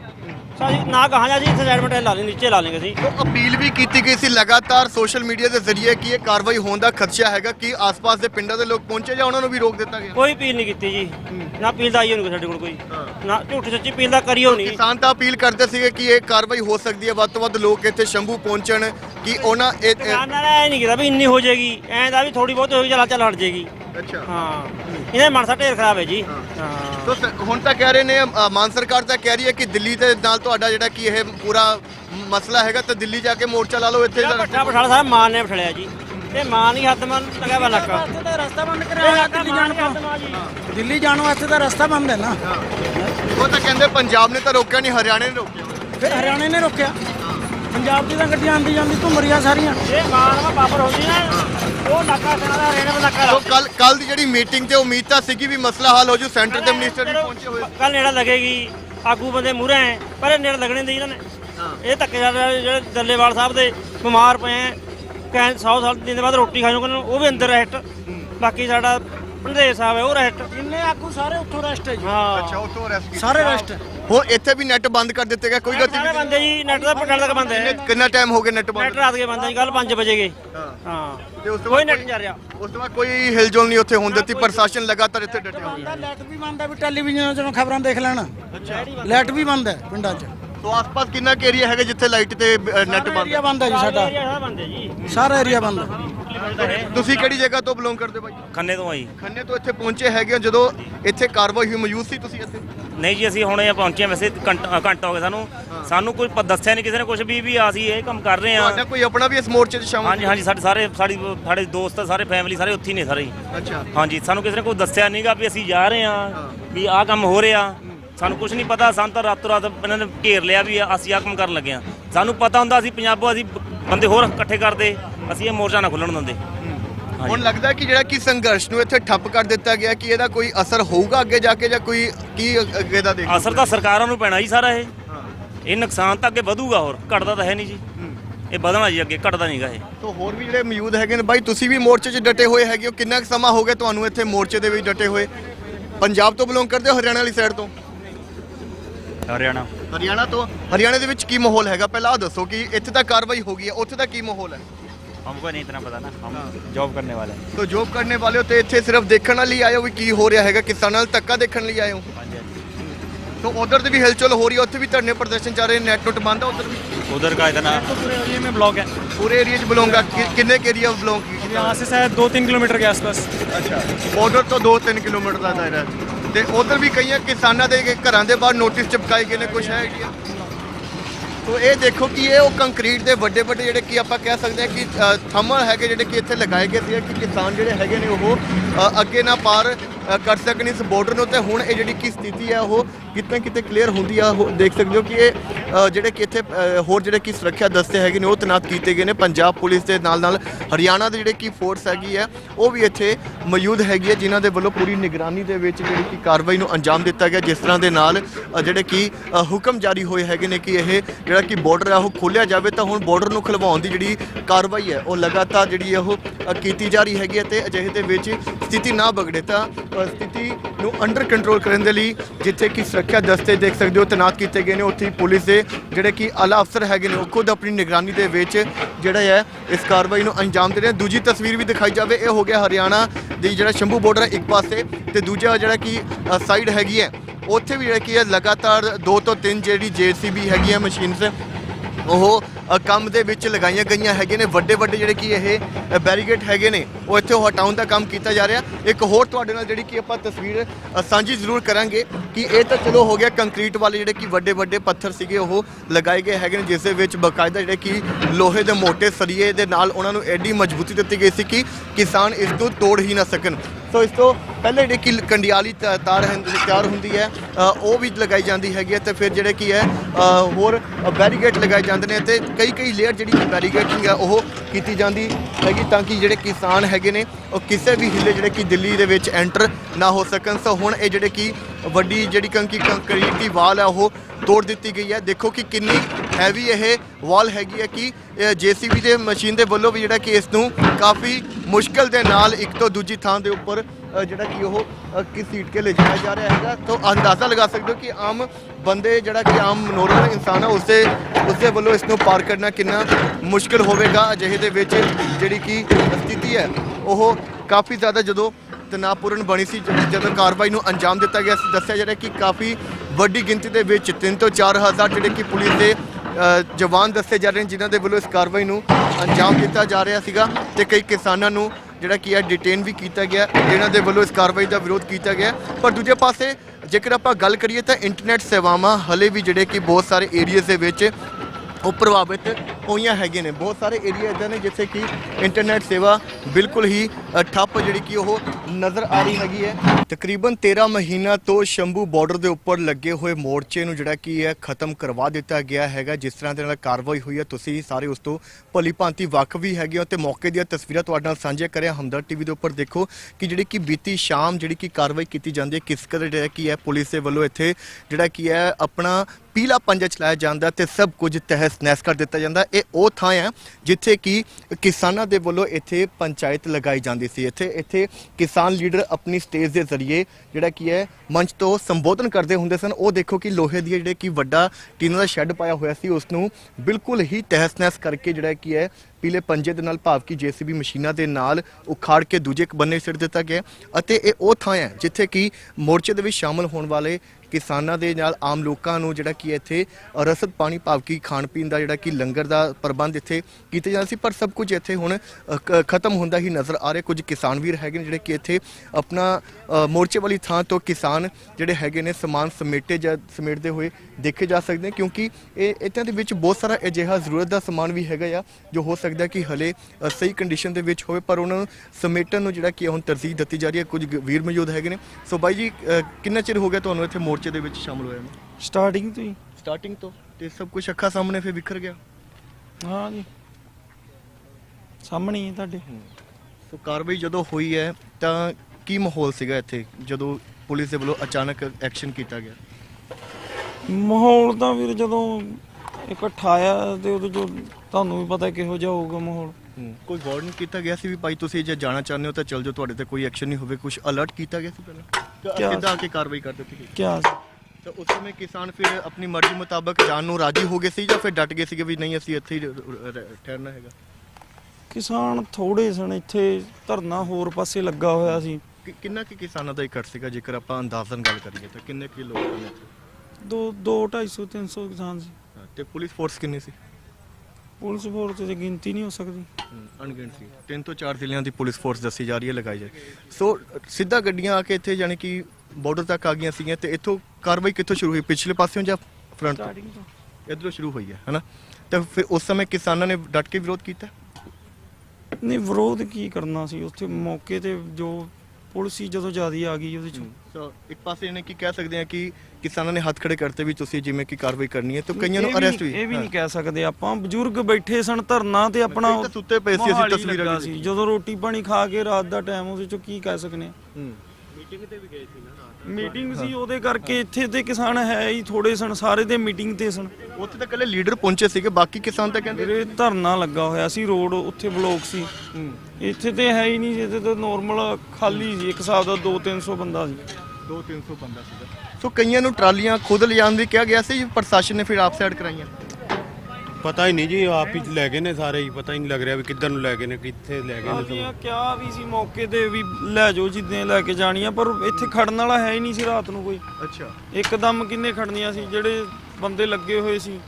ਸਾਡੀ ਨਾ ਕਹਾਂ ਜੀ ਇੱਥੇ ਸਾਈਡ ਮੇ ਲਾ ਲੈ ਨੀਚੇ ਲਾ ਲੇਂਗੇ ਅਸੀਂ। ਅਪੀਲ ਵੀ ਕੀਤੀ ਗਈ ਸੀ ਲਗਾਤਾਰ ਸੋਸ਼ਲ ਮੀਡੀਆ ਦੇ ਜ਼ਰੀਏ ਕਿ ਇਹ ਕਾਰਵਾਈ ਹੋਣ ਦਾ ਖਦਸ਼ਾ ਹੈਗਾ ਕਿ ਆਸ-ਪਾਸ ਦੇ ਪਿੰਡਾਂ ਦੇ ਲੋਕ ਪਹੁੰਚੇ ਜਾਂ ਉਹਨਾਂ ਨੂੰ ਵੀ ਰੋਕ ਦਿੱਤਾ ਗਿਆ? ਕੋਈ ਅਪੀਲ ਨਹੀਂ ਕੀਤੀ ਜੀ। ਨਾ ਅਪੀਲ ਦਾ ਆਈ ਸਾਡੇ ਕੋਲ ਕੋਈ। ਨਾ ਝੂਠੀ ਸੱਚੀ ਅਪੀਲ ਦਾ ਕਰੀਓ ਨਹੀਂ ਕਿਸਾਨ ਤਾਂ ਅਪੀਲ ਕਰਦੇ ਸੀਗੇ ਕਿ ਇਹ ਕਾਰਵਾਈ ਹੋ ਸਕਦੀ ਹੈ ਵੱਧ ਤੋਂ ਵੱਧ ਲੋਕ ਇੱਥੇ ਸ਼ੰਭੂ ਪਹੁੰਚਣ ਕਿ ਉਹਨਾਂ ਇਹ- ਇਹ ਦੁਕਾਨਾਂ ਨੇ ਐ ਨਹੀਂ ਕੀਤਾ ਵੀ ਇੰਨੀ ਹੋ ਜਾਏਗੀ। ਐਂ ਦਾ ਵੀ ਥੋੜੀ ਬਹੁਤ ਹੋਈ ਚੱਲ ਚੱਲ ਹਟ ਜਾਏਗੀ। ਅੱਛਾ। ਹਾਂ। ਇਹਦੇ ਮਨ ਸਾ ਢੇਰ ਖਰਾਬ ਹੈ ਜੀ। ਹਾਂ। ਤੋ ਸ- ਹੁਣ ਤਾਂ ਕਹਿ ਰਹੇ ਨੇ ਅ, ਮਾਨ ਸਰਕਾਰ ਤਾਂ ਕਹਿ ਰਹੀ ਹੈ ਕਿ ਦਿੱਲੀ ਦੇ ਨਾਲ ਤੁਹਾਡਾ ਜਿਹੜਾ ਕਿ ਇਹ ਪੂਰਾ ਮਸਲਾ ਹੈਗਾ ਤਾਂ ਦਿੱਲੀ ਜਾ ਕੇ ਮੋਰਚਾ ਲਾ ਲਓ ਇੱਥੇ ਜਿਹੜਾ ਪੱਠਾ ਪਠਾਲਾ ਸਾਰਾ ਮਾਨ ਨੇ ਬਠਲਿਆ ਜੀ। ਇਹ ਮਾਨ ਹੀ ਹੱਦ ਮੰਨ ਲਗਾ ਵਾ ਲੱਕ। ਤਾਂ ਰਸਤਾ ਬੰਦ ਕਰਿਆ ਹੋਇਆ ਦਿੱਲੀ ਜਾਣ ਤੋਂ। ਦਿੱਲੀ ਜਾਣ ਵਾਸਤੇ ਤਾਂ ਰਸਤਾ ਬੰਦ ਹੈ ਨਾ। ਉਹ ਤਾਂ ਕਹਿੰਦੇ ਪੰਜਾਬ ਨੇ ਤਾਂ ਰੋਕਿਆ ਨਹੀਂ ਹਰਿਆਣੇ ਨੇ ਰੋਕਿਆ। ਫਿਰ ਹਰਿਆਣੇ ਨੇ ਰੋਕਿਆ। ਪੰਜਾਬ ਦੀ ਤਾਂ ਗੱਡੀਆਂ ਆਂਦੀ ਜਾਂਦੀ ਘੁੰਮ ਰਹੀਆਂ ਸਾਰੀਆਂ। ਇਹ ਮਾਨ ਵਾ ਬਾਬਰ ਹੁੰਦੀ ਨਾ ਉਹ ਨਾਕਾ ਸਣਾ ਦਾ ਰੇਣੇ ਦਾ ਨਾਕਾ ਸੋ ਕੱਲ ਕੱਲ ਦੀ ਜਿਹੜੀ ਮੀਟਿੰਗ ਤੇ ਉਮੀਦ ਤਾਂ ਸੀਗੀ ਵੀ ਮਸਲਾ ਹੱਲ ਹੋ ਜੂ ਸੈਂਟਰ ਦੇ ਮਿਨਿਸਟਰ ਵੀ ਪਹੁੰਚੇ ਹੋਏ ਕੱਲ ਨੇੜਾ ਲੱਗੇਗੀ ਆਗੂ ਬੰਦੇ ਮੂਹਰੇ ਹੈ ਪਰ ਇਹ ਨੇੜੇ ਲੱਗਣੇ ਨਹੀਂ ਇਹਨਾਂ ਨੇ। ਇਹ ਧੱਕੇ ਜਿਹੜੇ ਜਿਹੜੇ ਦੱਲੇਵਾਲ ਸਾਹਿਬ ਦੇ ਬਿਮਾਰ ਪਏ ਹੈ ਕਹਿ 100 ਸਾਲ ਦਿਨ ਦੇ ਬਾਅਦ ਰੋਟੀ ਖਾਣੋਂ ਕਹਿੰਦੇ ਉਹ ਵੀ ਅੰਦਰ ਰਹਿਟ ਬਾਕੀ ਸਾਡਾ ਪੰਡੇਰ ਸਾਹਿਬ ਹੈ ਉਹ ਰਹਿਟ ਇੰਨੇ ਆਗੂ ਸਾਰੇ ਉੱਥੋਂ ਰੈਸਟ ਹੈ ਜੀ। ਹਾਂ। ਅੱਛਾ ਉੱਥੋਂ ਰੈਸਟ ਸਾਰੇ ਰੈਸਟ ਹੁਣ ਇੱਥੇ ਵੀ ਨੈਟ ਬੰਦ ਕਰ ਦਿੱਤੇ ਗਿਆ ਕੋਈ ਸਾਰੇ ਬੰਦੇ ਜੀ ਨੈਟ ਦਾ ਪਟਾਲ ਤੱਕ ਬੰਦ ਹੈ। ਕਿੰਨੇ- ਟਾਈਮ ਹੋ ਗਿਆ ਨੈਟ ਨੈਟ ਬੰਦ ਰਾਤ ਕੇ ਬੰਦ ਹੈ ਕੱਲ 5 ਵਜੇ ਗਏ। ਹਾਂ। ਹਾਂ। ਤੇ ਉਸ ਤੋਂ ਕੋਈ ਬਾਅਦ ਨੈਟ ਨਹੀਂ ਚੱਲ ਰਿਹਾ। ਉਸ ਤੋਂ ਬਾਅਦ ਕੋਈ ਹਿਲਜੁਲ ਨਹੀਂ ਉੱਥੇ ਹੋਣ ਦਿੱਤੀ ਪ੍ਰਸ਼ਾਸਨ ਲਗਾਤਾਰ ਇੱਥੇ ਡਟਿਆ ਹੋਇਆ ਬੰਦਾ ਲਾਈਟ ਵੀ ਬੰਦ ਹੈ ਵੀ ਟੈਲੀਵਿਜ਼ਨ 'ਚੋਂ ਖਬਰਾਂ ਦੇਖ ਲੈਣ। ਲਾਈਟ ਵੀ ਬੰਦ ਹੈ ਪਿੰਡਾਂ 'ਚ। ਸੋ ਆਸ-ਪਾਸ ਕਿੰਨਾ ਕੁ ਏਰੀਆ ਹੈਗਾ ਜਿੱਥੇ ਲਾਈਟ ਤੇ ਨੈਟ ਬੰਦ ਏਰੀਆ ਬੰਦ ਹੈ ਜੀ ਸਾਡਾ। ਸਾਰਾ ਹੈ ਏਰੀਆ ਬੰਦ ਹੈ। ਤੁਸੀਂ ਕਿਹੜੀ ਜਗ੍ਹਾ ਤੋਂ ਬਿਲੋਂਗ ਕਰਦੇ ਬਾਈ ਖੰਨੇ ਤੋਂ ਆਈ ਖੰਨੇ ਤੋਂ ਇੱਥੇ ਪਹੁੰਚੇ ਹੈਗੇ ਹੋ ਜਦੋਂ ਇੱਥੇ ਕਾਰਵਾਈ ਹੋਈ ਮੌਜੂਦ ਸੀ ਤੁਸੀਂ ਇੱਥੇ? ਨਹੀਂ ਜੀ ਅਸੀਂ ਹੁਣੇ ਪਹੁੰਚੇ ਹਾਂ, ਵੈਸੇ ਘੰਟਾ ਘੰਟਾ ਹੋ ਗਿਆ ਸਾਨੂੰ। ਸਾਨੂੰ ਕੋਈ ਪ- ਦੱਸਿਆ ਨਹੀਂ ਕਿਸੇ ਨੇ ਕੁਝ ਵੀ ਵੀ ਅਸੀਂ ਇਹ ਕੰਮ ਕਰ ਰਹੇ ਤੁਹਾਡਾ ਹਾਂ ਕੋਈ ਆਪਣਾ ਵੀ ਇਸ ਮੋਰਚੇ 'ਚ ਸ਼ਾਮਲ ਹਾਂਜੀ ਹਾਂਜੀ ਸਾਡੇ ਸਾਰੇ ਸਾਡੀ ਸਾਡੇ ਦੋਸਤ ਸਾਰੇ ਫੈਮਿਲੀ ਸਾਰੇ ਉੱਥੇ ਹੀ ਨੇ ਸਾਰੇ ਹੀ। ਅੱਛਾ। ਹਾਂਜੀ ਸਾਨੂੰ ਕਿਸੇ ਨੇ ਕੋਈ ਦੱਸਿਆ ਨਹੀਂਗਾ ਵੀ ਅਸੀਂ ਜਾ ਰਹੇ ਹਾਂ ਵੀ ਆਹ ਕੰਮ ਹੋ ਰਿਹਾ। ਸਾਨੂੰ ਕੁਝ ਨਹੀਂ ਪਤਾ ਸਾਨੂੰ ਤਾਂ ਰਾਤੋਂ ਰਾਤ ਇਹਨਾਂ ਨੇ ਘੇਰ ਲਿਆ ਵੀ ਅਸੀਂ ਆਹ ਕੰਮ ਕਰਨ ਲੱਗੇ ਹਾਂ। ਸਾਨੂੰ ਪਤਾ ਹੁੰਦਾ ਅਸੀਂ ਪੰਜਾਬੋਂ ਅਸੀਂ ਬੰਦੇ ਹੋਰ ਇਕੱਠੇ ਕਰਦੇ ਅਸੀਂ ਇਹ ਮੋਰਚਾ ਨਾ ਖੁੱਲਣ ਦਿੰਦੇ। ਹੁਣ ਲੱਗਦਾ ਕਿ ਜਿਹੜਾ ਕਿ ਸੰਘਰਸ਼ ਨੂੰ ਇੱਥੇ ਠੱਪ ਕਰ ਦਿੱਤਾ ਗਿਆ ਕਿ ਇਹਦਾ ਕੋਈ ਅਸਰ ਹੋਊਗਾ ਅੱਗੇ ਜਾ ਕੇ ਜਾਂ ਕੋਈ ਕੀ ਅੱਗੇ ਦਾ ਦੇਖ ਅਸਰ ਤਾਂ ਸਰਕਾਰਾਂ ਨੂੰ ਪੈਣਾ ਜੀ ਸਾਰਾ ਇਹ। ਇਹ ਨੁਕਸਾਨ ਤਾਂ ਅੱਗੇ ਵਧੂਗਾ ਹੋਰ ਘਟਦਾ ਤਾਂ ਹੈ ਨਹੀਂ ਜੀ। ਇਹ ਵਧਣਾ ਜੀ ਅੱਗੇ ਘਟਦਾ ਨਹੀਂਗਾ ਇਹ। ਤੋ ਹੋਰ ਵੀ ਜਿਹੜੇ ਮੌਜੂਦ ਹੈਗੇ ਨੇ ਬਾਈ ਤੁਸੀਂ ਵੀ ਮੋਰਚੇ 'ਚ ਡਟੇ ਹੋਏ ਹੈਗੇ ਹੋ ਕਿੰਨਾ ਕੁ ਸਮਾਂ ਹੋ ਗਿਆ ਤੁਹਾਨੂੰ ਇੱਥੇ ਮੋਰਚੇ ਦੇ ਵਿੱਚ ਡਟੇ ਹੋਏ? ਪੰਜਾਬ ਤੋਂ ਬਿਲੋਂਗ ਕਰਦੇ ਹੋ ਹਰਿਆਣਾ ਵਾਲੀ ਸਾਈਡ ਤੋਂ? हरियाणा ਹਰਿਆਣਾ ਤੋਂ ਹਰਿਆਣਾ ਦੇ ਵਿੱਚ ਕੀ ਮਾਹੌਲ ਹੈਗਾ ਪਹਿਲਾਂ ਆਹ ਦੱਸੋ ਕਿ ਇੱਥੇ ਤਾਂ ਕਾਰਵਾਈ ਹੋ ਗਈ ਹੈ ਉੱਥੇ ਦਾ ਕੀ ਮਾਹੌਲ ਹੈ हमको नहीं इतना पता ना हम जॉब करने वाले हैं ਤੋ ਜੋਬ ਕਰਨੇ ਵਾਲੇ ਹੋ ਤੇ ਇੱਥੇ ਸਿਰਫ ਦੇਖਣ ਲਈ ਆਏ ਹੋ ਵੀ ਕੀ ਹੋ ਰਿਹਾ ਹੈਗਾ ਕਿਸਾਨਾਂ ਨਾਲ ਧੱਕਾ ਦੇਖਣ ਲਈ ਆਏ ਹੋ हाँ जी, हाँ जी। ਤੋ ਉਧਰ ਦੀ ਵੀ ਹਿਲਚੁਲ ਹੋ ਰਹੀ ਹੈ ਉੱਥੇ ਵੀ ਧਰਨੇ ਪ੍ਰਦਰਸ਼ਨ ਚੱਲ ਰਹੇ ਨੈਟ ਨੁੱਟ ਬੰਦ ਆ ਉਧਰ ਵੀ उधर का इतना पूरे एरिया में ब्लॉक है ਪੂਰੇ ਏਰੀਆ 'ਚ ਬਿਲੋਂਗ ਆ ਕਿ- ਕਿੰਨੇ ਕੁ ਏਰੀਆ ਬਿਲੋਂਗ यहाँ से शायद दो तीन किलोमीटर के आसपास ਅੱਛਾ ਬਾਰਡਰ ਤੋਂ 2-3 ਕਿਲੋਮੀਟਰ ਦਾ ਦਾਇਰਾ ਹੈ ਤੇ ਉਧਰ ਵੀ ਕਈਆਂ ਕਿਸਾਨਾਂ ਦੇ ਘਰਾਂ ਦੇ ਬਾਹਰ ਨੋਟਿਸ ਚਿਪਕਾਏ ਗਏ ਨੇ ਕੁਝ ਹੈ ਆਈਡੀਆ ਤੋ ਇਹ ਦੇਖੋ ਕਿ ਇਹ ਉਹ ਕੰਕਰੀਟ ਦੇ ਵੱਡੇ ਵੱਡੇ ਜਿਹੜੇ ਕਿ ਆਪਾਂ ਕਹਿ ਸਕਦੇ ਹਾਂ ਕਿ ਅ, ਹੈਗੇ ਜਿਹੜੇ ਕਿ ਇੱਥੇ ਲਗਾਏ ਗਏ ਸੀ ਕਿ ਕਿਸਾਨ ਜਿਹੜੇ ਹੈਗੇ ਨੇ ਉਹ ਅੱਗੇ ਨਾ ਪਾਰ ਕਰ ਸਕਣ ਇਸ ਬਾਰਡਰ ਨੂੰ ਤੇ ਹੁਣ ਇਹ ਜਿਹੜੀ ਕੀ ਸਥਿਤੀ ਹੈ, ਉਹ ਕਿਤੇ ਕਿਤੇ ਕਲੀਅਰ ਹੁੰਦੀ ਆ, ਉਹ ਦੇਖ ਸਕਦੇ ਹੋ ਕਿ ਇਹ ਜਿਹੜੇ ਕਿ ਇੱਥੇ ਹੋਰ ਜਿਹੜੇ ਕਿ ਸੁਰੱਖਿਆ ਦਸਤੇ ਹੈਗੇ ਨੇ, ਉਹ ਤੈਨਾਤ ਕੀਤੇ ਗਏ ਨੇ। ਪੰਜਾਬ ਪੁਲਿਸ ਦੇ ਨਾਲ ਨਾਲ ਹਰਿਆਣਾ ਦੇ ਜਿਹੜੇ ਕਿ ਫੋਰਸ ਹੈਗੀ ਹੈ, ਉਹ ਵੀ ਇੱਥੇ ਮੌਜੂਦ ਹੈਗੀ ਹੈ, ਜਿਨ੍ਹਾਂ ਦੇ ਵੱਲੋਂ ਪੂਰੀ ਨਿਗਰਾਨੀ ਦੇ ਵਿੱਚ ਜਿਹੜੀ ਕਿ ਕਾਰਵਾਈ ਨੂੰ ਅੰਜਾਮ ਦਿੱਤਾ ਗਿਆ। ਜਿਸ ਤਰ੍ਹਾਂ ਦੇ ਨਾਲ ਜਿਹੜੇ ਕਿ ਹੁਕਮ ਜਾਰੀ ਹੋਏ ਹੈਗੇ ਨੇ ਕਿ ਇਹ ਜਿਹੜਾ ਕਿ ਬਾਰਡਰ ਹੈ ਉਹ ਖੋਲ੍ਹਿਆ ਜਾਵੇ, ਤਾਂ ਹੁਣ ਬਾਰਡਰ ਨੂੰ ਖਲਵਾਉਣ ਦੀ ਜਿਹੜੀ ਕਾਰਵਾਈ ਹੈ, ਉਹ ਲਗਾਤਾਰ ਜਿਹੜੀ ਹੈ, ਉਹ ਕੀਤੀ ਜਾ ਰਹੀ ਹੈਗੀ ਹੈ ਤੇ ਅਜਿਹੇ ਦੇ ਵਿੱਚ ਸਥਿਤੀ ਨਾ ਬਗੜੇ ਤਾਂ ਸਥਿਤੀ ਨੂੰ ਅੰਡਰ ਕੰਟਰੋਲ ਕਰਨ ਦੇ ਲਈ ਜਿੱਥੇ ਕਿ ਸੁਰੱਖਿਆ ਦਸਤੇ ਦੇਖ ਸਕਦੇ ਹੋ, ਤੈਨਾਤ ਕੀਤੇ ਗਏ ਨੇ ਉੱਥੇ ਹੀ ਪੁਲਿਸ ਦੇ ਜਿਹੜੇ ਕਿ ਆਲਾ ਅਫਸਰ ਹੈਗੇ ਨੇ, ਉਹ ਖੁਦ ਆਪਣੀ ਨਿਗਰਾਨੀ ਦੇ ਵਿੱਚ ਜਿਹੜਾ ਹੈ ਇਸ ਕਾਰਵਾਈ ਨੂੰ ਅੰਜਾਮ ਦੇ ਰਹੇ ਦੂਜੀ ਤਸਵੀਰ ਵੀ ਦਿਖਾਈ ਜਾਵੇ, ਇਹ ਹੋ ਗਿਆ ਹਰਿਆਣਾ ਦੀ ਜਿਹੜਾ ਸ਼ੰਭੂ ਬਾਰਡਰ ਹੈ ਇੱਕ ਪਾਸੇ ਤੇ ਦੂਜਾ ਜਿਹੜਾ ਕਿ ਸਾਈਡ ਹੈਗੀ ਹੈ, ਉੱਥੇ ਵੀ ਜਿਹੜਾ ਕਿ ਹੈ ਲਗਾਤਾਰ ਦੋ ਤੋਂ ਤਿੰਨ ਜਿਹੜੀ ਜੀਸੀਬੀ ਹੈਗੀ ਹੈ ਮਸ਼ੀਨਸ ਉਹ ਕੰਮ ਦੇ ਵਿੱਚ ਲਗਾਈਆਂ ਗਈਆਂ ਹੈਗੇ ਨੇ। ਵੱਡੇ ਵੱਡੇ ਜਿਹੜੇ ਕੀ ਇਹ ਬੈਰੀਗੇਟ ਹੈਗੇ ਨੇ, ਉਹ ਇੱਥੇ ਹਟਾਉਣ ਦਾ ਕੰਮ ਕੀਤਾ ਜਾ ਰਿਹਾ। ਇੱਕ ਹੋਰ ਤੁਹਾਡੇ ਨਾਲ ਜਿਹੜੀ ਕਿ ਆਪਾਂ ਤਸਵੀਰ ਸਾਂਝੀ ਜ਼ਰੂਰ ਕਰਾਂਗੇ ਕਿ ਇਹ ਤਾਂ ਚਲੋ ਹੋ ਗਿਆ ਕੰਕਰੀਟ ਵਾਲੇ ਜਿਹੜੇ ਕਿ ਵੱਡੇ ਵੱਡੇ ਪੱਥਰ ਸੀਗੇ, ਉਹ ਲਗਾਏ ਗਏ ਹੈਗੇ ਨੇ, ਜਿਸ ਦੇ ਵਿੱਚ ਬਕਾਇਦਾ ਜਿਹੜੇ ਕਿ ਲੋਹੇ ਦੇ ਮੋਟੇ ਸਰੀਏ ਦੇ ਨਾਲ ਉਹਨਾਂ ਨੂੰ ਐਡੀ ਮਜ਼ਬੂਤੀ ਦਿੱਤੀ ਗਈ ਸੀ ਕਿ ਕਿਸਾਨ ਇਸ ਨੂੰ ਤੋੜ ਹੀ ਨਾ ਸਕਣ। ਸੋ ਇਸ ਤੋਂ ਪਹਿਲੇ ਜਿਹੜੇ ਕਿ ਕੰਡਿਆਲੀ ਤਾਰ ਤਿਆਰ ਹੁੰਦੀ ਹੈ ਉਹ ਵੀ ਲਗਾਈ ਜਾਂਦੀ ਹੈਗੀ ਹੈ ਤੇ ਫਿਰ ਜਿਹੜੇ ਕੀ ਹੈ ਹੋਰ ਬੈਰੀਗੇਟ ਲਗਾਏ ਜਾਂਦੇ ਨੇ ਤੇ ਕਈ ਕਈ ਲੇਅਰ ਜਿਹੜੀ ਬੈਰੀਗੇਟਿੰਗ ਹੈ, ਉਹ ਕੀਤੀ ਜਾਂਦੀ ਹੈਗੀ ਤਾਂ ਕਿ ਜਿਹੜੇ ਕਿਸਾਨ ਹੈਗੇ ਨੇ, ਉਹ ਕਿਸੇ ਵੀ ਹਿੱਲੇ ਜਿਹੜੇ ਕਿ ਦਿੱਲੀ ਦੇ ਵਿੱਚ ਐਂਟਰ ਨਾ ਹੋ ਸਕਣ। ਸੋ ਹੁਣ ਇਹ ਜਿਹੜੇ ਕਿ ਵੱਡੀ ਜਿਹੜੀ ਕੰਕੀ, ਕੰਕਰੀਟ ਦੀ ਵਾਲ ਹੈ, ਉਹ ਤੋੜ ਦਿੱਤੀ ਗਈ ਹੈ। ਦੇਖੋ ਕਿ ਕਿੰਨੀ ਹੈ ਵੀ ਇਹ ਵਾਲ ਹੈਗੀ ਹੈ ਕਿ ਜੀਸੀਬੀ ਦੇ ਮਸ਼ੀਨ ਦੇ ਵੱਲੋਂ ਵੀ ਜਿਹੜਾ ਕਿ ਇਸ ਨੂੰ ਕਾਫੀ ਮੁਸ਼ਕਲ ਦੇ ਨਾਲ ਇੱਕ ਤੋਂ ਦੂਜੀ ਥਾਂ ਦੇ ਉੱਪਰ ਜਿਹੜਾ ਕਿ ਉਹ ਕਿਸ ਸੀਟ ਕੇ ਲੈ ਜਾਇਆ ਜਾ ਰਿਹਾ ਹੈਗਾ। ਤਾਂ ਅੰਦਾਜ਼ਾ ਲਗਾ ਸਕਦੇ ਹੋ ਕਿ ਆਮ ਬੰਦੇ, ਜਿਹੜਾ ਕਿ ਆਮ ਨੋਰਮਲ ਇਨਸਾਨ ਆ, ਉਸੇ ਉਸਦੇ ਵੱਲੋਂ ਇਸ ਨੂੰ ਪਾਰ ਕਰਨਾ ਕਿੰਨਾ ਮੁਸ਼ਕਲ ਹੋਵੇਗਾ। ਅਜਿਹੇ ਦੇ ਵਿੱਚ ਜਿਹੜੀ ਕਿ ਸਥਿਤੀ ਹੈ, ਉਹ ਕਾਫੀ ਜ਼ਿਆਦਾ ਜਦੋਂ ਤਣਾਅਪੂਰਨ ਬਣੀ ਸੀ ਜਦ- ਜਦੋਂ ਕਾਰਵਾਈ ਨੂੰ ਅੰਜਾਮ ਦਿੱਤਾ ਗਿਆ ਸੀ, ਦੱਸਿਆ ਜਾ ਰਿਹਾ ਕਿ ਕਾਫੀ ਵੱਡੀ ਗਿਣਤੀ ਦੇ ਵਿੱਚ 3 ਤੋਂ 4000 ਜਿਹੜੇ ਕਿ ਪੁਲਿਸ ਦੇ ਜਵਾਨ ਦੱਸੇ ਜਾ ਰਹੇ ਨੇ ਜਿਨ੍ਹਾਂ ਦੇ ਵੱਲੋਂ ਇਸ ਕਾਰਵਾਈ ਨੂੰ ਅੰਜਾਮ ਦਿੱਤਾ ਜਾ ਰਿਹਾ ਸੀਗਾ ਤੇ ਕਈ ਕਿਸਾਨਾਂ ਨੂੰ ਜਿਹੜਾ ਕੀ ਹੈ ਡਿਟੇਨ ਵੀ ਕੀਤਾ ਗਿਆ, ਜਿਨ੍ਹਾਂ ਦੇ ਵੱਲੋਂ ਇਸ ਕਾਰਵਾਈ ਦਾ ਵਿਰੋਧ ਕੀਤਾ ਗਿਆ। ਪਰ ਦੂਜੇ ਪਾਸੇ ਜੇਕਰ ਆਪਾਂ ਗੱਲ ਕਰੀਏ ਤਾਂ ਇੰਟਰਨੈਟ ਸੇਵਾਵਾਂ ਹਲੇ ਵੀ ਜਿਹੜੇ ਕਿ ਬਹੁਤ ਸਾਰੇ ਏਰੀਆਜ਼ ਦੇ ਵਿੱਚ ਉਹ ਪ੍ਰਭਾਵਿਤ ਹੋਈਆਂ ਹੈਗੇ ਨੇ। ਬਹੁਤ ਸਾਰੇ ਏਰੀਆ ਇਦਾਂ ਨੇ ਜਿੱਥੇ ਕਿ ਇੰਟਰਨੈਟ ਸੇਵਾ ਬਿਲਕੁਲ ਹੀ ਠੱਪ ਜਿਹੜੀ ਕਿ ਉਹ ਨਜ਼ਰ ਆ ਰਹੀ ਹੈਗੀ ਹੈ। ਤਕਰੀਬਨ 13 ਮਹੀਨਾ ਤੋਂ ਸ਼ੰਭੂ ਬਾਰਡਰ ਦੇ ਉੱਪਰ ਲੱਗੇ ਹੋਏ ਮੋਰਚੇ ਨੂੰ ਜਿਹੜਾ ਕੀ ਹੈ ਖਤਮ ਕਰਵਾ ਦਿੱਤਾ ਗਿਆ ਹੈਗਾ। ਜਿਸ ਤਰ੍ਹਾਂ ਦੇ ਨਾਲ ਕਾਰਵਾਈ ਹੋਈ ਹੈ, ਤੁਸੀਂ ਸਾਰੇ ਉਸ ਤੋਂ ਭਲੀ ਭਾਂਤੀ ਵਾਕਫ ਵੀ ਹੈਗੇ ਹੋ। ਤੇ ਮੌਕੇ ਦੀਆਂ ਤਸਵੀਰਾਂ ਤੁਹਾਡੇ ਨਾਲ ਸਾਂਝੀਆਂ ਕਰਿਆ। ਹਮਦਰ ਟੀਵੀ ਦੇ ਉੱਪਰ ਦੇਖੋ ਕਿ ਜਿਹੜੀ ਕਿ ਬੀਤੀ ਸ਼ਾਮ ਜਿਹੜੀ ਕਿ ਕਾਰਵਾਈ ਕੀਤੀ ਜਾਂਦੀ ਹੈ, ਕਿਸ ਕਦਰ ਜਿਹੜਾ ਕੀ ਹੈ ਪੁਲਿਸ ਦੇ ਵੱਲੋਂ ਇੱਥੇ ਜਿਹੜਾ ਕੀ ਹੈ ਆਪਣਾ ਪੀਲਾ ਪੰਜਾ ਚਲਾਇਆ ਜਾਂਦਾ ਤੇ ਸਭ ਕੁਝ ਤਹਿਸ ਨਹਿਸ ਕਰ ਦਿੱਤਾ ਜਾਂਦਾ। ਇਹ ਉਹ ਥਾਂ ਹੈ ਜਿੱਥੇ ਕਿ ਕਿਸਾਨਾਂ ਦੇ ਵੱਲੋਂ ਇੱਥੇ ਪੰਚਾਇਤ ਲਗਾਈ ਜਾਂਦੀ ਸੀ। ਇੱਥੇ ਇੱਥੇ ਕਿਸਾਨ ਲੀਡਰ ਆਪਣੀ ਸਟੇਜ ਦੇ ਜ਼ਰੀਏ ਜਿਹੜਾ ਕੀ ਹੈ ਮੰਚ ਤੋਂ ਸੰਬੋਧਨ ਕਰਦੇ ਹੁੰਦੇ ਸਨ। ਉਹ ਦੇਖੋ ਕਿ ਲੋਹੇ ਦੀ ਜਿਹੜੇ ਕਿ ਵੱਡਾ ਟੀਨਾਂ ਦਾ ਸ਼ੈੱਡ ਪਾਇਆ ਹੋਇਆ ਸੀ, ਉਸ ਨੂੰ ਬਿਲਕੁਲ ਹੀ ਤਹਿਸ ਨਹਿਸ ਕਰਕੇ ਜਿਹੜਾ ਕੀ ਹੈ ਪੀਲੇ ਪੰਜੇ ਦੇ ਨਾਲ ਭਾਵ ਕਿ ਜੀਸੀਬੀ ਮਸ਼ੀਨਾਂ ਦੇ ਨਾਲ ਉਖਾੜ ਕੇ ਦੂਜੇ ਇੱਕ ਬੰਨੇ ਸਿੱਟ ਦਿੱਤਾ ਗਿਆ ਅਤੇ ਇਹ ਉਹ ਥਾਂ ਹੈ ਜਿੱਥੇ ਕਿ ਮੋਰਚੇ ਦੇ ਵਿੱਚ ਸ਼ਾਮਲ ਹੋਣ ਵਾਲੇ ਕਿਸਾਨਾਂ ਦੇ ਨਾਲ ਆਮ ਲੋਕਾਂ ਨੂੰ ਜਿਹੜਾ ਕਿ ਇੱਥੇ ਰਸਦ ਪਾਣੀ ਭਾਵ ਕਿ ਖਾਣ ਪੀਣ ਦਾ ਜਿਹੜਾ ਕਿ ਲੰਗਰ ਦਾ ਪ੍ਰਬੰਧ ਇੱਥੇ ਕੀਤਾ ਜਾਂਦਾ ਸੀ, ਪਰ ਸਭ ਕੁਝ ਇੱਥੇ ਹੁਣ ਕ- ਖਤਮ ਹੁੰਦਾ ਹੀ ਨਜ਼ਰ ਆ ਰਿਹਾ। ਕੁਝ ਕਿਸਾਨ ਵੀਰ ਹੈਗੇ ਨੇ ਜਿਹੜੇ ਕਿ ਇੱਥੇ ਆਪਣਾ ਮੋਰਚੇ ਵਾਲੀ ਥਾਂ ਤੋਂ ਕਿਸਾਨ ਜਿਹੜੇ ਹੈਗੇ ਨੇ ਸਮਾਨ ਸਮੇਟੇ ਜਾਂ, ਸਮੇਟਦੇ ਹੋਏ ਦੇਖੇ ਜਾ ਸਕਦੇ ਨੇ, ਕਿਉਂਕਿ ਇਹ, ਇੱਥੇ ਦੇ ਵਿੱਚ ਬਹੁਤ ਸਾਰਾ ਅਜਿਹਾ ਜ਼ਰੂਰਤ ਦਾ ਸਮਾਨ ਵੀ ਹੈਗਾ ਆ, ਜੋ ਹੋ ਸਕਦਾ ਕਿ ਹਲੇ ਸਹੀ ਕੰਡੀਸ਼ਨ ਦੇ ਵਿੱਚ ਹੋਵੇ, ਪਰ ਉਹਨਾਂ ਨੂੰ ਸਮੇਟਣ ਨੂੰ ਜਿਹੜਾ ਕਿ ਹੁਣ ਤਰਜੀਹ ਦਿੱਤੀ ਜਾ ਰਹੀ ਹੈ। ਕੁਝ ਵੀਰ ਮੌਜੂਦ ਹੈਗੇ ਨੇ। ਸੋ ਬਾਈ ਜੀ ਕਿੰਨਾ ਚਿਰ ਹੋ ਗਿਆ ਤੁਹਾਨੂੰ ਇੱਥੇ ਮੋਰਚੇ ਦੇ ਵਿੱਚ ਸ਼ਾਮਲ ਹੋਇਆ ਨੂੰ ਸਟਾਰਟਿੰਗ ਤੋਂ ਹੀ। ਸਟਾਰਟਿੰਗ ਤੋਂ। ਤੇ ਸਭ ਕੁਝ ਅੱਖਾਂ ਸਾਹਮਣੇ ਫਿਰ ਵਿਖਰ ਗਿਆ। ਹਾਂ ਜੀ। ਸਾਹਮਣੇ ਹੀ ਹੈ ਤੁਹਾਡੇ। ਸੋ ਕਾਰਵਾਈ ਜਦੋਂ ਹੋਈ ਹੈ ਤਾਂ ਕੀ ਮਾਹੌਲ ਸੀਗਾ ਇੱਥੇ ਜਦੋਂ ਪੁਲਿਸ ਦੇ ਵੱਲੋਂ ਅਚਾਨਕ ਐਕਸ਼ਨ ਕੀਤਾ ਗਿਆ? ਮਾਹੌਲ ਤਾਂ ਵੀਰ ਜਦੋਂ ਇਕੱਠਾ ਆਇਆ ਤੇ ਉਹਦੇ ਜੋ ਤੁਹਾਨੂੰ ਵੀ ਪਤਾ ਕਿਹੋ ਜਿਹਾ ਹੋਊਗਾ ਮਾਹੌਲ। ਕੋਈ ਵਾਰਨਿੰਗ ਕੀਤਾ ਗਿਆ ਸੀ ਵੀ ਭਾਈ ਤੁਸੀਂ ਜੇ ਜਾਣਾ ਚਾਹੁੰਦੇ ਹੋ ਤਾਂ ਚੱਲ ਜਾਓ ਤੁਹਾਡੇ ਤੇ ਕੋਈ ਐਕਸ਼ਨ ਨਹੀਂ ਹੋਵੇ ਕੁਝ ਅਲਰਟ ਕੀਤਾ ਗਿਆ ਸੀ ਪਹਿਲਾਂ? ਕਿੱਦਾਂ ਆ ਕੇ ਕਾਰਵਾਈ ਕਰ ਦਿੱਤੀ ਗਈ? ਕਿਆ ਤਾਂ ਉਸ ਸਮੇਂ ਕਿਸਾਨ ਫਿਰ ਆਪਣੀ ਮਰਜ਼ੀ ਮੁਤਾਬਕ ਜਾਣ ਨੂੰ ਰਾਜੀ ਹੋ ਗਏ ਸੀ ਜਾਂ ਫਿਰ ਡਟ ਗਏ ਸੀਗੇ ਵੀ ਨਹੀਂ ਅਸੀਂ ਇੱਥੇ ਹੀ ਠਹਿਰਨਾ ਹੈਗਾ? ਕਿਸਾਨ ਥੋੜੇ ਸਨ ਇੱਥੇ ਧਰਨਾ ਹੋਰ ਪਾਸੇ ਲੱਗਾ ਹੋਇਆ ਸੀ। ਕਿੰਨਾ ਕਿ ਕਿਸਾਨਾਂ ਦਾ ਇਕੱਠ ਸੀਗਾ ਜੇਕਰ ਆਪਾਂ ਅੰਦਾਜ਼ਨ ਗੱਲ ਕਰੀਏ ਤਾਂ ਕਿੰਨੇ ਕਿ ਲੋਕ ਨੇ ਇੱਥੇ? ਦੋ 2 250 300 ਕਿਸਾਨ ਸੀ। ਤੇ ਪੁਲਿਸ ਫੋਰਸ ਕਿੰਨੀ ਸੀ? ਪੁਲਿਸ ਫੋਰਸ ਦੀ ਗਿਣਤੀ ਨਹੀਂ ਹੋ ਸਕਦੀ। ਅਣਗਿਣਤ। ਸੀ ਤਿੰਨ ਤੋਂ ਚਾਰ ਜ਼ਿਲ੍ਹਿਆਂ ਦੀ ਪੁਲਿਸ ਫੋਰਸ ਦੱਸੀ ਜਾ ਰਹੀ ਹੈ ਲਗਾਈ ਜਾਏ ਸੋ ਸਿੱਧਾ ਗੱਡੀਆਂ ਆ ਕੇ ਇੱਥੇ ਯਾਨੀ ਕਿ ਬਾਰਡਰ ਤੱਕ ਆ ਗਈਆਂ ਸੀਗੀਆਂ ਤੇ ਇੱਥੋਂ ਕਾਰਵਾਈ ਕਿੱਥੋਂ ਸ਼ੁਰੂ ਹੋਈ? ਪਿਛਲੇ ਪਾਸਿਓਂ ਜਾਂ ਫਰੰਟ ਤੋਂ। ਇਧਰੋਂ ਸ਼ੁਰੂ ਹੋਈ ਹੈ ਹਨਾ? ਤਾਂ ਫਿਰ ਉਸ ਸਮੇਂ ਕਿਸਾਨਾਂ ਨੇ ਡਟ ਕੇ ਵਿਰੋਧ ਕੀਤਾ? ਨਹੀਂ ਵਿਰੋਧ ਕੀ ਕਰਨਾ ਸੀ? ਉੱਥੇ ਮੌਕੇ ਤੇ ਜੋ ਪੁਲਿਸ ਹੀ ਜਦੋਂ ਜ਼ਿਆਦਾ ਆ ਗਈ ਉਹਦੇ ਚ। ਸੋ ਇੱਕ ਪਾਸੇ ਇਹਨੇ ਕੀ ਕਹਿ ਸਕਦੇ ਆ ਕਿ ਕਿਸਾਨਾਂ ਨੇ ਹੱਥ ਖੜੇ ਕਰਤੇ ਵੀ ਤੁਸੀਂ ਜਿਵੇਂ ਕਿ ਕਾਰਵਾਈ ਕਰਨੀ ਹੈ ਤਾਂ ਕਈਆਂ ਨੂੰ ਵੀ ਅਰੈਸਟ ਵੀ ਇਹ ਵੀ ਨਹੀਂ ਕਹਿ ਸਕਦੇ ਆਪਾਂ। ਬਜ਼ੁਰਗ ਬੈਠੇ ਸਨ ਧਰਨਾ ਤੇ ਆਪਣਾ ਤਾਂ ਸੁੱਤੇ ਪਏ ਸੀ, ਅਸੀਂ ਤਸਵੀਰਾਂ ਵੀ ਸੀ। ਜਦੋਂ ਰੋਟੀ ਪਾਣੀ ਖਾ ਕੇ ਰਾਤ ਦਾ ਟਾਈਮ ਉਹਦੇ ਚੋਂ ਕੀ ਕਹਿ ਸਕਨੇ ਹੂੰ। ਮੀਟਿੰਗ ਸੀ ਉਹਦੇ ਕਰਕੇ ਇੱਥੇ ਤੇ ਕਿਸਾਨ ਹੈ ਹੀ ਥੋੜੇ ਸਨ ਸਾਰੇ ਦੇ ਮੀਟਿੰਗ ਤੇ ਸਨ। ਉੱਥੇ ਤਾਂ ਕੱਲੇ ਲੀਡਰ ਪਹੁੰਚੇ ਸੀਗੇ ਬਾਕੀ ਕਿਸਾਨ ਤਾਂ ਕਹਿੰਦੇ ਵੀਰੇ ਧਰਨਾ ਲੱਗਾ ਹੋਇਆ ਸੀ ਰੋਡ ਉੱਥੇ ਬਲੌਕ ਸੀ। ਇੱਥੇ ਤੇ ਹੈ ਹੀ ਨਹੀਂ ਇੱਥੇ ਤੇ ਨਾਰਮਲ ਖਾਲੀ ਸੀ ਇੱਕ ਹਿਸਾਬ ਦਾ 2-300 ਬੰਦਾ ਸੀ। 2-300 ਬੰਦਾ ਸੀਗਾ। ਸੋ ਕਈਆਂ ਨੂੰ ਟਰਾਲੀਆਂ ਖੁਦ ਲਿਜਾਣ ਦੀ ਕਿਹਾ ਗਿਆ ਸੀ ਪ੍ਰਸ਼ਾਸਨ ਨੇ ਫਿਰ ਆਪ ਸਾਈਡ ਕਰਾਈਆਂ। ਪਤਾ ਹੀ ਨਹੀਂ ਜੀ ਆਪ ਹੀ ਲੈ ਗਏ ਨੇ ਸਾਰੇ ਹੀ ਪਤਾ ਹੀ ਨਹੀਂ ਲੱਗ ਰਿਹਾ ਵੀ ਕਿੱਧਰ ਨੂੰ ਲੈ ਗਏ ਨੇ ਕਿੱਥੇ ਲੈ ਗਏ ਨੇ ਕਾਫੀਆਂ ਕਿਹਾ ਵੀ ਸੀ ਮੌਕੇ ਤੇ ਵੀ ਲੈ ਜਾਓ ਜਿੱਦਾਂ ਲੈ ਕੇ ਜਾਣੀਆਂ ਪਰ ਇੱਥੇ ਖੜਨ ਵਾਲਾ ਹੈ ਹੀ ਨਹੀਂ ਸੀ ਰਾਤ ਨੂੰ ਕੋਈ। ਅੱਛਾ। ਇੱਕਦਮ ਕਿੰਨੇ ਖੜਨੀਆਂ ਸੀ ਜਿਹੜੇ ਬੰਦੇ ਲੱਗੇ ਹੋਏ ਸੀ